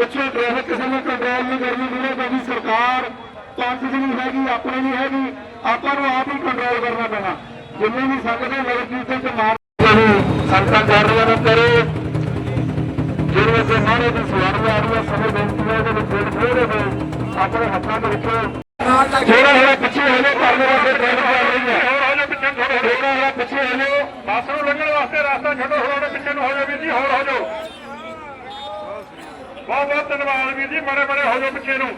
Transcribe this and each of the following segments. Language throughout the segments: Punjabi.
ਪਿੱਛੋਂ ਟ੍ਰੈਫਿਕ ਕਿਸੇ ਨੂੰ ਕੰਟਰੋਲ ਨਹੀਂ ਕਰਨੀ ਵੀਰੇ ਕਿਉਂਕਿ ਸਰਕਾਰ ਦੀ ਨਹੀਂ ਹੈਗੀ ਆਪਣੀ ਨਹੀਂ ਹੈਗੀ। ਆਪਾਂ ਨੂੰ ਆਪ ਹੀ ਕੰਟਰੋਲ ਕਰਨਾ ਪੈਣਾ। ਜਿੰਨੇ ਵੀ ਸੰਗਤ ਨੇ ਨਗਰ ਕੀਰਤਨ ਚ ਮਾਰ ਸੰਤਾਂ ਕਰ ਨੇ ਕਰੋ ਜਿਹੜੇ ਸੇ ਮਾਰੇ ਦੀ ਸਵਾਰੀ ਆ ਰਹੀ ਹੈ ਸਮੇਂ ਬੇਨਤੀ ਹੈ ਕਿ ਥੋੜੇ ਨੇ ਆਪਣੇ ਹੱਥਾਂ ਦੇ ਵਿੱਚੋਂ। ਥੋੜਾ ਥੋੜਾ ਪਿੱਛੇ ਹੋ ਜਾਓ ਪਰਲੇ ਪਾਸੇ ਟ੍ਰੈਫਿਕ ਆ ਰਹੀ ਹੈ। ਹੋਰ ਹੋ ਜਾਓ ਪਿੱਛੇ ਥੋੜਾ ਥੋੜਾ ਥੋੜਾ ਪਿੱਛੇ ਹੋ ਜਾਓ ਬੱਸ ਨੂੰ ਲੰਘਣ ਵਾਸਤੇ ਰਸਤਾ ਛੱਡੋ ਹੋਰ ਪਿੱਛੇ ਨੂੰ ਹੋ ਜਾਓ ਵੀਰ ਜੀ ਹੋਰ ਹੋ ਜਾਓ। ਬਹੁਤ ਬਹੁਤ ਧੰਨਵਾਦ ਵੀਰ ਜੀ, ਮੜੇ ਮੜੇ ਹੋ ਜਾਓ ਪਿੱਛੇ ਨੂੰ।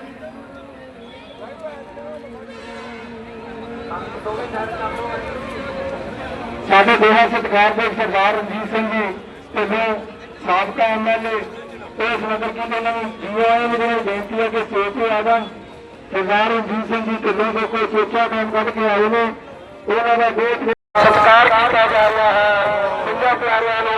ਸਾਡੇ ਦੋਹਾਂ ਸਤਿਕਾਰ ਦੇ ਸਰਦਾਰ ਰਣਜੀਤ ਸਿੰਘ ਜੀ ਢਿੱਲੋਂ ਸਾਬਕਾ ਐਮਐਲਏ ਇਸ ਨਗਰ ਕੀਰਤਨ ਉਹਨਾਂ ਨੂੰ ਜੀਓ ਆਏ ਜਿਹੜੀ ਬੇਨਤੀ ਹੈ ਕਿ ਸੋਚ ਤੇ ਆ ਜਾਣ, ਸਰਦਾਰ ਰਣਜੀਤ ਸਿੰਘ ਜੀ ਢਿੱਲੋਂ ਲੋਕ ਕੋਈ ਸੋਚਿਆ ਟਾਈਮ ਕੱਢ ਕੇ ਆਏ ਨੇ, ਉਹਨਾਂ ਦਾ ਬਹੁਤ ਸਤਿਕਾਰ ਕੀਤਾ ਜਾ ਰਿਹਾ ਹੈ। ਸਿੰਘਾਂ ਪਿਆਰਿਆਂ ਨੂੰ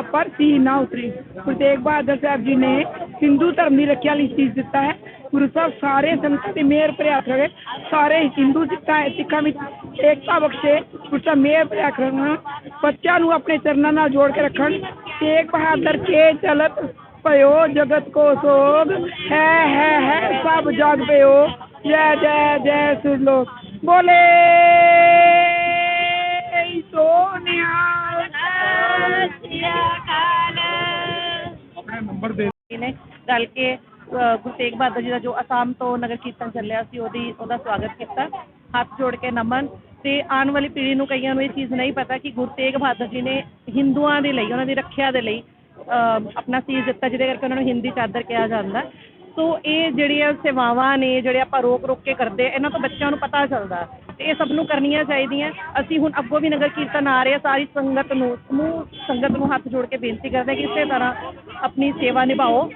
ਸੀਸ ਦਿਆ ਪਰ ਸੀ ਨਾ ਉਤਰੀ ਗੁਰੂ ਤੇਗ ਬਹਾਦਰ ਸਾਹਿਬ ਜੀ ਨੇ ਹਿੰਦੂ ਧਰਮ ਦੀ ਰੱਖਿਆ ਲਈ ਸੀਸ ਦਿੱਤਾ ਹੈ ਗੁਰੂ ਸਾਹਿਬ ਸਾਰੇ ਸੰਤਾਂ ਤੇ ਮਿਹਰ ਭਰਿਆ ਹੱਥ ਰੱਖੇ ਸਾਰੇ ਹਿੰਦੂ ਸਿੱਖਾਂ ਸਿੱਖਾਂ ਵਿੱਚ ਏਕਤਾ ਬਖਸ਼ੇ ਗੁਰੂ ਸਾਹਿਬ ਮਿਹਰ ਭਰਿਆ ਹੱਥ ਰੱਖਣ ਬੱਚਿਆਂ ਨੂੰ ਆਪਣੇ ਚਰਨਾਂ ਨਾਲ ਜੋੜ ਕੇ ਰੱਖਣ ਤੇਗ ਬਹਾਦਰ ਕੇ ਚਲਤ ਭਇਓ ਜਗਤ ਕੋ ਸੋਗ ਹੈ ਹੈ ਹੈ ਸਭ ਜਗ ਪਿਓ ਜੈ ਜੈ ਨੇ ਰਲ ਕੇ ਅ, ਗੁਰੂ ਤੇਗ ਬਹਾਦਰ ਜੀ ਦਾ ਜੋ ਅਸਾਮ ਤੋਂ ਨਗਰ ਕੀਰਤਨ ਚੱਲਿਆ ਸੀ ਉਹਦੀ ਉਹਦਾ ਸਵਾਗਤ ਕੀਤਾ। ਹੱਥ ਜੋੜ ਕੇ ਨਮਨ। ਤੇ ਆਉਣ ਵਾਲੀ ਪੀੜ੍ਹੀ ਨੂੰ ਕਈਆਂ ਨੂੰ ਇਹ ਚੀਜ਼ ਨਹੀਂ ਪਤਾ ਕਿ ਗੁਰੂ ਤੇਗ ਬਹਾਦਰ ਜੀ ਨੇ ਹਿੰਦੂਆਂ ਦੇ ਲਈ ਉਹਨਾਂ ਦੀ ਰੱਖਿਆ ਦੇ ਲਈ ਅ, ਆਪਣਾ ਸੀਸ ਦਿੱਤਾ ਜਿਹਦੇ ਕਰਕੇ ਉਹਨਾਂ ਨੂੰ ਹਿੰਦੀ ਚਾਦਰ ਕਿਹਾ ਜਾਂਦਾ। ਸੋ ਇਹ ਜਿਹੜੀਆਂ ਸੇਵਾਵਾਂ ਨੇ ਜਿਹੜੇ ਆਪਾਂ ਰੋਕ ਰੋਕ ਕੇ ਕਰਦੇ ਇਹਨਾਂ ਤੋਂ ਬੱਚਿਆਂ ਨੂੰ ਪਤਾ ਚੱਲਦਾ। ਇਹ ਸਭ ਨੂੰ ਕਰਨੀਆਂ ਚਾਹੀਦੀਆਂ। ਅਸੀਂ ਹੁਣ ਅੱਗੋਂ ਵੀ ਨਗਰ ਕੀਰਤਨ ਆ ਰਿਹਾ ਸਾਰੀ ਸੰਗਤ ਨੂੰ ਸਮੂਹ ਸੰਗਤ ਨੂੰ ਹੱਥ ਜੋੜ ਕੇ ਬੇਨਤੀ ਕਰਦੇ ਕਿ ਇਸੇ ਤਰ੍ਹਾਂ ਆਪਣੀ ਸੇਵਾ ਨਿਭਾਓ।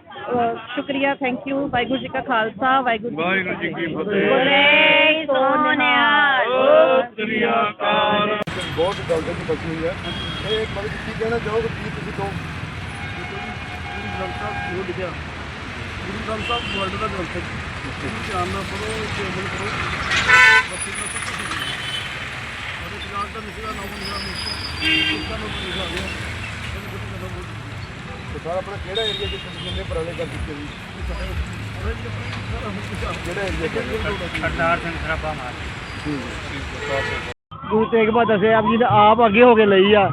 ਸ਼ੁਕਰੀਆ ਥੈਂਕ ਯੂ ਵਾਹਿਗੁਰੂ ਜੀ ਕਾ ਖਾਲਸਾ ਵਾਹਿਗੁਰੂ ਵਾਹਿਗੁਰੂ ਜੀ ਕੀ ਫਤਿਹ। ਬੋਲੇ ਸੋਨਿਆ ਸ੍ਰੀ ਅਕਾਲ। ਬਹੁਤ ਗਲਤ ਦੀ ਬਚੀ ਹੋਈ ਹੈ। ਇਹ ਮਤਲਬ ਕਿ ਕੀ ਕਹਿਣਾ ਚਾਹੋਗੇ ਕੀ ਤੁਸੀਂ ਕਹੋ? ਗੁਰੂ ਗ੍ਰੰਥ ਸਾਹਿਬ ਜੋ ਲਿਖਿਆ। ਗੁਰੂ ਗ੍ਰੰਥ ਸਾਹਿਬ ਵਰਲਡ ਦਾ ਗ੍ਰੰਥ ਹੈ ਇਹਨੂੰ ਧਿਆਨ ਨਾਲ ਪੜੋ ਤੇ ਅਮਲ ਕਰੋ ਦਾ ਦਾ ਦਾ ਸਾਰਾ ਆਪਣਾ ਕਿਹੜਾ ਏਰੀਆ ਜਿੱਥੇ ਜਿੰਨੇ ਪੁਰਾਣੇ ਕਰ ਦਿੱਤੇ ਜੀ? ਕਿਹੜਾ ਏਰੀਆ ਸਰਦਾਰ ਸਿੰਘ ਸਰਾਭਾ ਮਾਰ ਗੁਰੂ ਤੇਗ ਬਹਾਦਰ ਸਾਹਿਬ ਜੀ ਨੇ ਆਪ ਅੱਗੇ ਹੋ ਕੇ ਲਈ ਆ।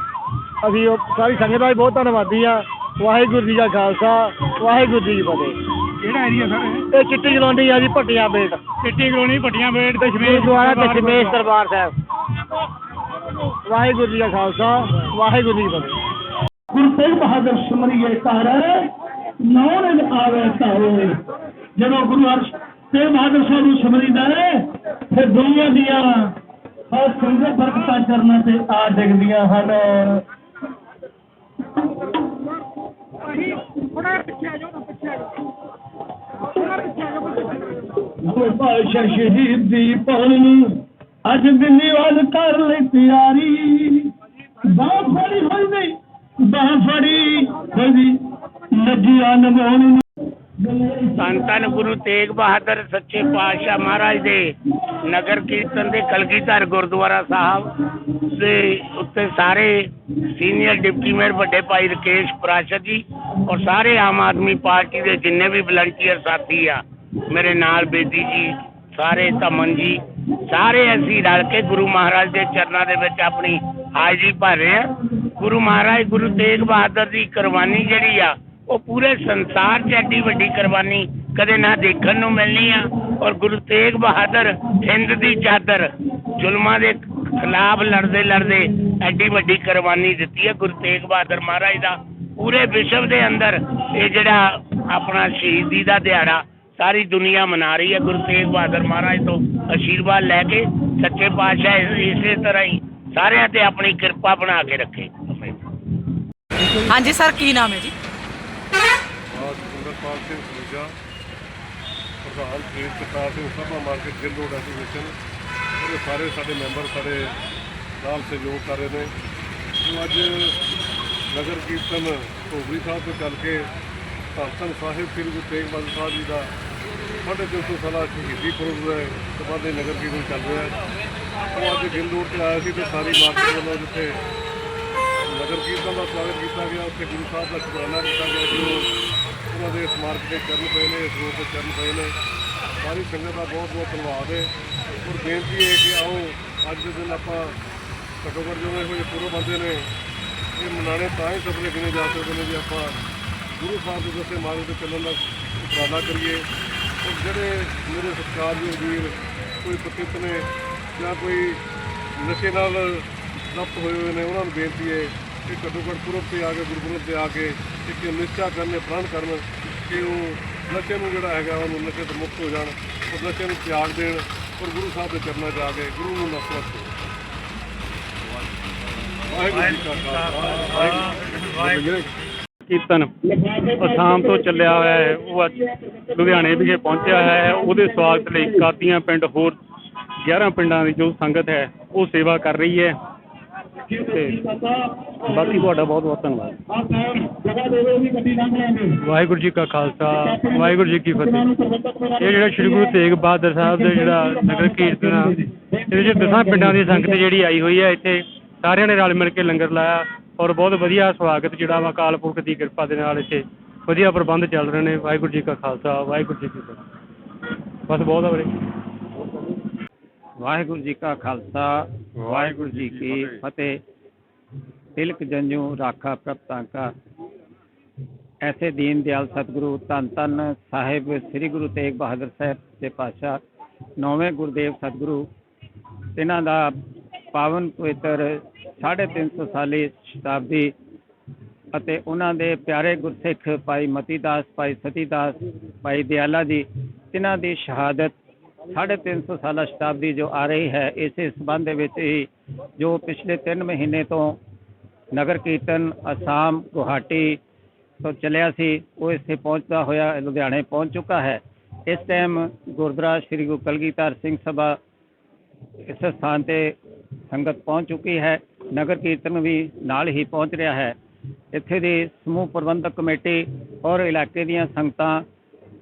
ਅਸੀਂ ਉਹ ਸਾਰੀ ਸੰਗਤ ਦਾ ਵੀ ਬਹੁਤ ਧੰਨਵਾਦੀ ਆ। ਵਾਹਿਗੁਰੂ ਜੀ ਦਾ ਖਾਲਸਾ ਵਾਹਿਗੁਰੂ ਜੀ ਕੀ ਫਤਿਹ। ਕਿਹੜਾ ਏਰੀਆ ਸਰ ਇਹ? ਚਿੱਟੀ ਕਲੋਨੀ ਆ ਜੀ ਭੱਟੀਆਂ ਬੇਟ। ਚਿੱਟੀ ਕਲੋਨੀ ਭੱਟੀਆਂ ਬੇਟ ਤੇ ਗੁਰਦੁਆਰਾ ਦਸ਼ਮੇਸ਼ ਦਰਬਾਰ ਸਾਹਿਬ। ਵਾਹਿਗੁਰੂ ਜੀ ਦਾ ਖਾਲਸਾ ਵਾਹਿਗੁਰੂ ਜੀ ਕੀ ਫਤਿਹ। ਗੁਰੂ ਤੇਗ ਬਹਾਦਰ ਸਿਮਰਿਏ ਕਰ ਨੌਨ ਆਵੇ ਤਾਵੇ ਜਦੋਂ ਗੁਰੂ ਹਰ ਤੇਗ ਬਹਾਦਰ ਸਾਹਿਬ ਨੂੰ ਸਿਮਰੀਦਾ ਹੈ ਫਿਰ ਦੁਨੀਆ ਦੀਆਂ ਹਰ ਸੰਗਤ ਬਰਕਤਾਂ ਚਰਨਾਂ ਤੇ ਆ ਡਿੱਗਦੀਆਂ ਹਨ। ਉਹ ਪਾਸ਼ਾ ਸ਼ਹੀਦ شهي جي پوني اڄ دلي وڃ ڪار تياري بڙي بڙي لڳي وڻي ਧੰਨ ਧੰਨ ਗੁਰੂ ਤੇਗ ਬਹਾਦਰ ਸੱਚੇ ਪਾਤਸ਼ਾਹ ਮਹਾਰਾਜ ਦੇ ਨਗਰ ਕੀਰਤਨ ਦੇ ਕਲਗੀਧਰ ਗੁਰਦੁਆਰਾ ਸਾਹਿਬ ਦੇ ਉੱਤੇ ਸਾਰੇ ਸੀਨੀਅਰ ਡਿਪਟੀ ਮੇਅਰ, ਵੱਡੇ ਭਾਈ ਰਕੇਸ਼ ਪ੍ਰਾਸ਼ਦ ਜੀ ਔਰ ਸਾਰੇ ਆਮ ਆਦਮੀ ਪਾਰਟੀ ਦੇ ਜਿੰਨੇ ਵੀ ਵਲੰਟੀਅਰ ਸਾਥੀ ਆ, ਮੇਰੇ ਨਾਲ ਬੇਦੀ ਜੀ, ਸਾਰੇ ਧਮਨ ਜੀ, ਸਾਰੇ ਅਸੀਂ ਰਲ ਕੇ ਗੁਰੂ ਮਹਾਰਾਜ ਦੇ ਚਰਨਾਂ ਦੇ ਵਿੱਚ ਆਪਣੀ ਹਾਜ਼ਰੀ ਭਰ ਰਹੇ ਆ ਗੁਰੂ ਮਹਾਰਾਜ, ਗੁਰੂ ਤੇਗ ਬਹਾਦਰ ਦੀ ਕੁਰਬਾਨੀ ਜਿਹੜੀ ਆ ਉਹ ਪੂਰੇ ਸੰਸਾਰ 'ਚ ਐਡੀ ਵੱਡੀ ਕੁਰਬਾਨੀ ਕਦੇ ਨਾ ਦੇਖਣ ਨੂੰ ਮਿਲਣੀ ਆ। ਔਰ ਗੁਰੂ ਤੇਗ ਬਹਾਦਰ ਹਿੰਦ ਦੀ ਚਾਦਰ ਜ਼ੁਲਮਾਂ ਦੇ ਖਿਲਾਫ ਲੜਦੇ ਲੜਦੇ ਐਡੀ ਵੱਡੀ ਕੁਰਬਾਨੀ ਦਿੱਤੀ ਹੈ ਗੁਰੂ ਤੇਗ ਬਹਾਦਰ ਮਹਾਰਾਜ ਦਾ। ਪੂਰੇ ਵਿਸ਼ਵ ਦੇ ਅੰਦਰ ਇਹ ਜਿਹੜਾ ਆਪਣਾ ਸ਼ਹੀਦੀ ਦਾ ਦਿਹਾੜਾ ਸਾਰੀ ਦੁਨੀਆ ਮਨਾ ਰਹੀ ਹੈ ਗੁਰੂ ਤੇਗ ਬਹਾਦਰ ਮਹਾਰਾਜ ਤੋਂ। ਅਸ਼ੀਰਵਾਦ ਲੈ ਕੇ ਸੱਚੇ ਪਾਤਸ਼ਾਹ ਇਸੇ ਤਰ੍ਹਾਂ ਹੀ ਸਾਰਿਆਂ ਤੇ ਆਪਣੀ ਕਿਰਪਾ ਬਣਾ ਕੇ ਰੱਖੇ। ਹਾਂਜੀ, ਸਰ, ਕੀ ਨਾਮ ਹੈ ਜੀ? ਆਜ ਸੁੰਦਰਪਾਲ ਸਿੰਘ ਸਲੂਜਾ ਪ੍ਰਧਾਨ ਖੇਤ Kartar Singh Sabha market Gill road association. ਉਹਦੇ ਸਾਰੇ ਸਾਡੇ ਮੈਂਬਰ ਸਾਡੇ ਨਾਲ ਸਹਿਯੋਗ ਕਰ ਰਹੇ ਨੇ। ਜੋ ਅੱਜ ਨਗਰ ਕੀਰਤਨ ਧੋਬੀ ਸਾਹਿਬ ਤੋਂ ਚੱਲ ਕੇ ਧੰਨ ਧੰਨ ਸਾਹਿਬ, ਸ੍ਰੀ ਗੁਰੂ ਤੇਗ ਬਹਾਦਰ ਸਾਹਿਬ ਜੀ ਦਾ ਸਾਢੇ ਤਿੰਨ ਸੌ ਸਾਲਾ ਸ਼ਹੀਦੀ ਪੁਰਬ ਦੇ ਸਬੰਧ ਨਗਰ ਕੀਰਤਨ ਚੱਲ ਰਿਹਾ ਹੈ। ਉਹ ਅੱਜ ਗਿੱਲ ਰੋਡ ਤੇ ਆਇਆ ਸੀ ਤੇ ਸਾਰੀ ਮਾਰਕੀਟ ਵੱਲੋਂ ਜਿੱਥੇ ਨਗਰ ਕੀਰਤਨ ਦਾ ਸਵਾਗਤ ਕੀਤਾ ਗਿਆ। ਉੱਥੇ ਗੁਰੂ ਸਾਹਿਬ ਦਾ ਸ਼ੁਕਰਾਨਾ ਕੀਤਾ ਗਿਆ ਜੋ ਉਹਨਾਂ ਦੇ ਸਮਾਰਕ ਤੇ ਚਰਨ ਪਏ ਨੇ, ਇਸ ਰੂਪ ਤੇ ਚਰਨ ਪਏ ਨੇ। ਸਾਰੀ ਸੰਗਤ ਦਾ ਬਹੁਤ ਬਹੁਤ ਧੰਨਵਾਦ ਹੈ। ਔਰ ਬੇਨਤੀ ਹੈ ਕਿ ਆਓ, ਅੱਜ ਦੇ ਦਿਨ ਆਪਾਂ ਘੱਟੋ ਘੱਟ ਜਦੋਂ ਇਹੋ ਜਿਹੇ ਪੁਰਬ ਬੰਦੇ ਨੇ, ਇਹ ਮਨਾਣੇ ਤਾਂ ਹੀ ਸਫਲੇ ਗਿਣੇ ਜਾ ਸਕਦੇ ਨੇ ਜੇ ਆਪਾਂ ਗੁਰੂ ਸਾਹਿਬ ਦੇ ਦੱਸੇ ਮਾਰਗ ਤੇ ਚੱਲਣ ਦਾ ਉਪਰਾਲਾ ਕਰੀਏ। ਔਰ ਜਿਹੜੇ ਮੇਰੇ ਸਤਿਕਾਰਯੋਗ ਵੀਰ ਕੋਈ ਪਤਿਤ ਨੇ ਜਾਂ ਕੋਈ ਨਸ਼ੇ ਨਾਲ ਜ਼ਬਤ ਹੋਏ ਹੋਏ ਨੇ, ਉਹਨਾਂ ਨੂੰ ਬੇਨਤੀ ਹੈ ਕਿ ਘੱਟੋ ਘੱਟ ਪੁਰਬ ਤੇ ਆ ਕੇ, ਗੁਰਪੁਰਬ ਤੇ ਆ ਕੇ ਇੱਕ ਨਿਸ਼ਚਾ ਕਰਨ, ਪ੍ਰਣ ਕਰਨ ਕਿ ਉਹ ਨਸ਼ੇ ਨੂੰ ਜਿਹੜਾ ਹੈਗਾ, ਉਹਨੂੰ ਨਸ਼ੇ ਤੋਂ ਮੁਕਤ ਹੋ ਜਾਣ ਔਰ ਨਸ਼ੇ ਨੂੰ ਤਿਆਗ ਦੇਣ ਔਰ ਗੁਰੂ ਸਾਹਿਬ ਦੇ ਚਰਨਾਂ 'ਚ ਆ ਕੇ ਗੁਰੂ ਨੂੰ ਨਫ਼ਰਤ ਕਰੋ ਕੀਰਤਨ ਅਸਾਮ ਤੋਂ ਚੱਲਿਆ ਹੋਇਆ ਹੈ। ਉਹ ਅੱਜ ਲੁਧਿਆਣੇ ਵਿਖੇ ਪਹੁੰਚਿਆ ਹੈ। ਉਹਦੇ ਸਵਾਗਤ ਲਈ ਕਾਦੀਆਂ ਪਿੰਡ, ਹੋਰ 11 ਪਿੰਡਾਂ ਦੀ ਜੋ ਸੰਗਤ ਹੈ, ਉਹ ਸੇਵਾ ਕਰ ਰਹੀ ਹੈ। ਤੇ ਬਾਕੀ ਤੁਹਾਡਾ ਬਹੁਤ ਬਹੁਤ ਧੰਨਵਾਦ। ਵਾਹਿਗੁਰੂ ਜੀ ਕਾ ਖਾਲਸਾ, ਵਾਹਿਗੁਰੂ ਜੀ ਕੀ ਫਤਿਹ। ਇਹ ਜਿਹੜਾ ਸ੍ਰੀ ਗੁਰੂ ਤੇਗ ਬਹਾਦਰ ਸਾਹਿਬ ਦਾ ਜਿਹੜਾ ਨਗਰ ਕੀਰਤਨ ਇਹਦੇ ਵਿੱਚ ਦਸਾਂ ਪਿੰਡਾਂ ਦੀ ਸੰਗਤ ਜਿਹੜੀ ਆਈ ਹੋਈ ਹੈ ਇੱਥੇ ਸਾਰਿਆਂ ਨੇ ਰਲ ਮਿਲ ਕੇ ਲੰਗਰ ਲਾਇਆ ਔਰ ਬਹੁਤ ਵਧੀਆ ਸਵਾਗਤ ਜਿਹੜਾ ਵਾ ਅਕਾਲ ਪੁਰਖ ਦੀ ਕਿਰਪਾ ਦੇ ਨਾਲ ਇੱਥੇ ਵਧੀਆ ਪ੍ਰਬੰਧ ਚੱਲ ਰਹੇ ਨੇ। ਵਾਹਿਗੁਰੂ ਜੀ ਕਾ ਖਾਲਸਾ, ਵਾਹਿਗੁਰੂ ਜੀ ਕੀ ਫਤਿਹ। ਬਸ ਬਹੁਤ ਆ ਬੜੇ ਵਾਹਿਗੁਰੂ ਜੀ ਕਾ ਖਾਲਸਾ ਵਾਹਿਗੁਰੂ ਜੀ ਕੀ ਫਤਿਹ। ਤਿਲਕ ਜੰਜੂ ਰਾਖਾ ਪ੍ਰਭ ਤਾਂਕਾ ਐਸੇ ਦੀਨ ਦਿਆਲ ਸਤਿਗੁਰੂ ਧੰਨ ਧੰਨ ਸਾਹਿਬ ਸ੍ਰੀ ਗੁਰੂ ਤੇਗ ਬਹਾਦਰ ਸਾਹਿਬ ਦੇ ਪਾਤਸ਼ਾਹ ਨੌਵੇਂ ਗੁਰਦੇਵ ਸਤਿਗੁਰੂ। ਇਹਨਾਂ ਦਾ ਪਾਵਨ ਪਵਿੱਤਰ 350 ਸਾਲੀ ਸ਼ਤਾਬਦੀ ਅਤੇ ਉਹਨਾਂ ਦੇ ਪਿਆਰੇ ਗੁਰਸਿੱਖ ਭਾਈ ਮਤੀਦਾਸ ਭਾਈ ਸਤੀਦਾਸ ਭਾਈ ਦਿਆਲਾ ਜੀ ਇਹਨਾਂ ਦੀ ਸ਼ਹਾਦਤ 350 ਸਾਲਾ ਸ਼ਤਾਬਦੀ ਜੋ ਆ ਰਹੀ ਹੈ, ਇਸੇ ਸਬੰਧ ਦੇ ਵਿੱਚ ਹੀ ਜੋ ਪਿਛਲੇ 3 ਮਹੀਨੇ ਤੋਂ ਨਗਰ ਕੀਰਤਨ, ਅਸਾਮ, ਗੁਹਾਟੀ ਤੋਂ ਚੱਲਿਆ ਸੀ, ਉਹ ਇੱਥੇ ਪਹੁੰਚਦਾ ਹੋਇਆ ਲੁਧਿਆਣੇ ਪਹੁੰਚ ਚੁੱਕਾ ਹੈ। ਇਸ ਟਾਈਮ ਗੁਰਦੁਆਰਾ ਸ੍ਰੀ ਗੁਰੂ ਕਲਗੀਧਰ ਸਿੰਘ ਸਭਾ ਇਸ ਸਥਾਨ ਤੇ ਸੰਗਤ ਪਹੁੰਚ ਚੁੱਕੀ ਹੈ। ਨਗਰ ਕੀਰਤਨ ਵੀ ਨਾਲ ਹੀ ਪਹੁੰਚ ਰਿਹਾ ਹੈ। ਇੱਥੇ ਦੀ ਸਮੂਹ ਪ੍ਰਬੰਧਕ ਕਮੇਟੀ ਔਰ ਇਲਾਕੇ ਦੀਆਂ ਸੰਗਤਾਂ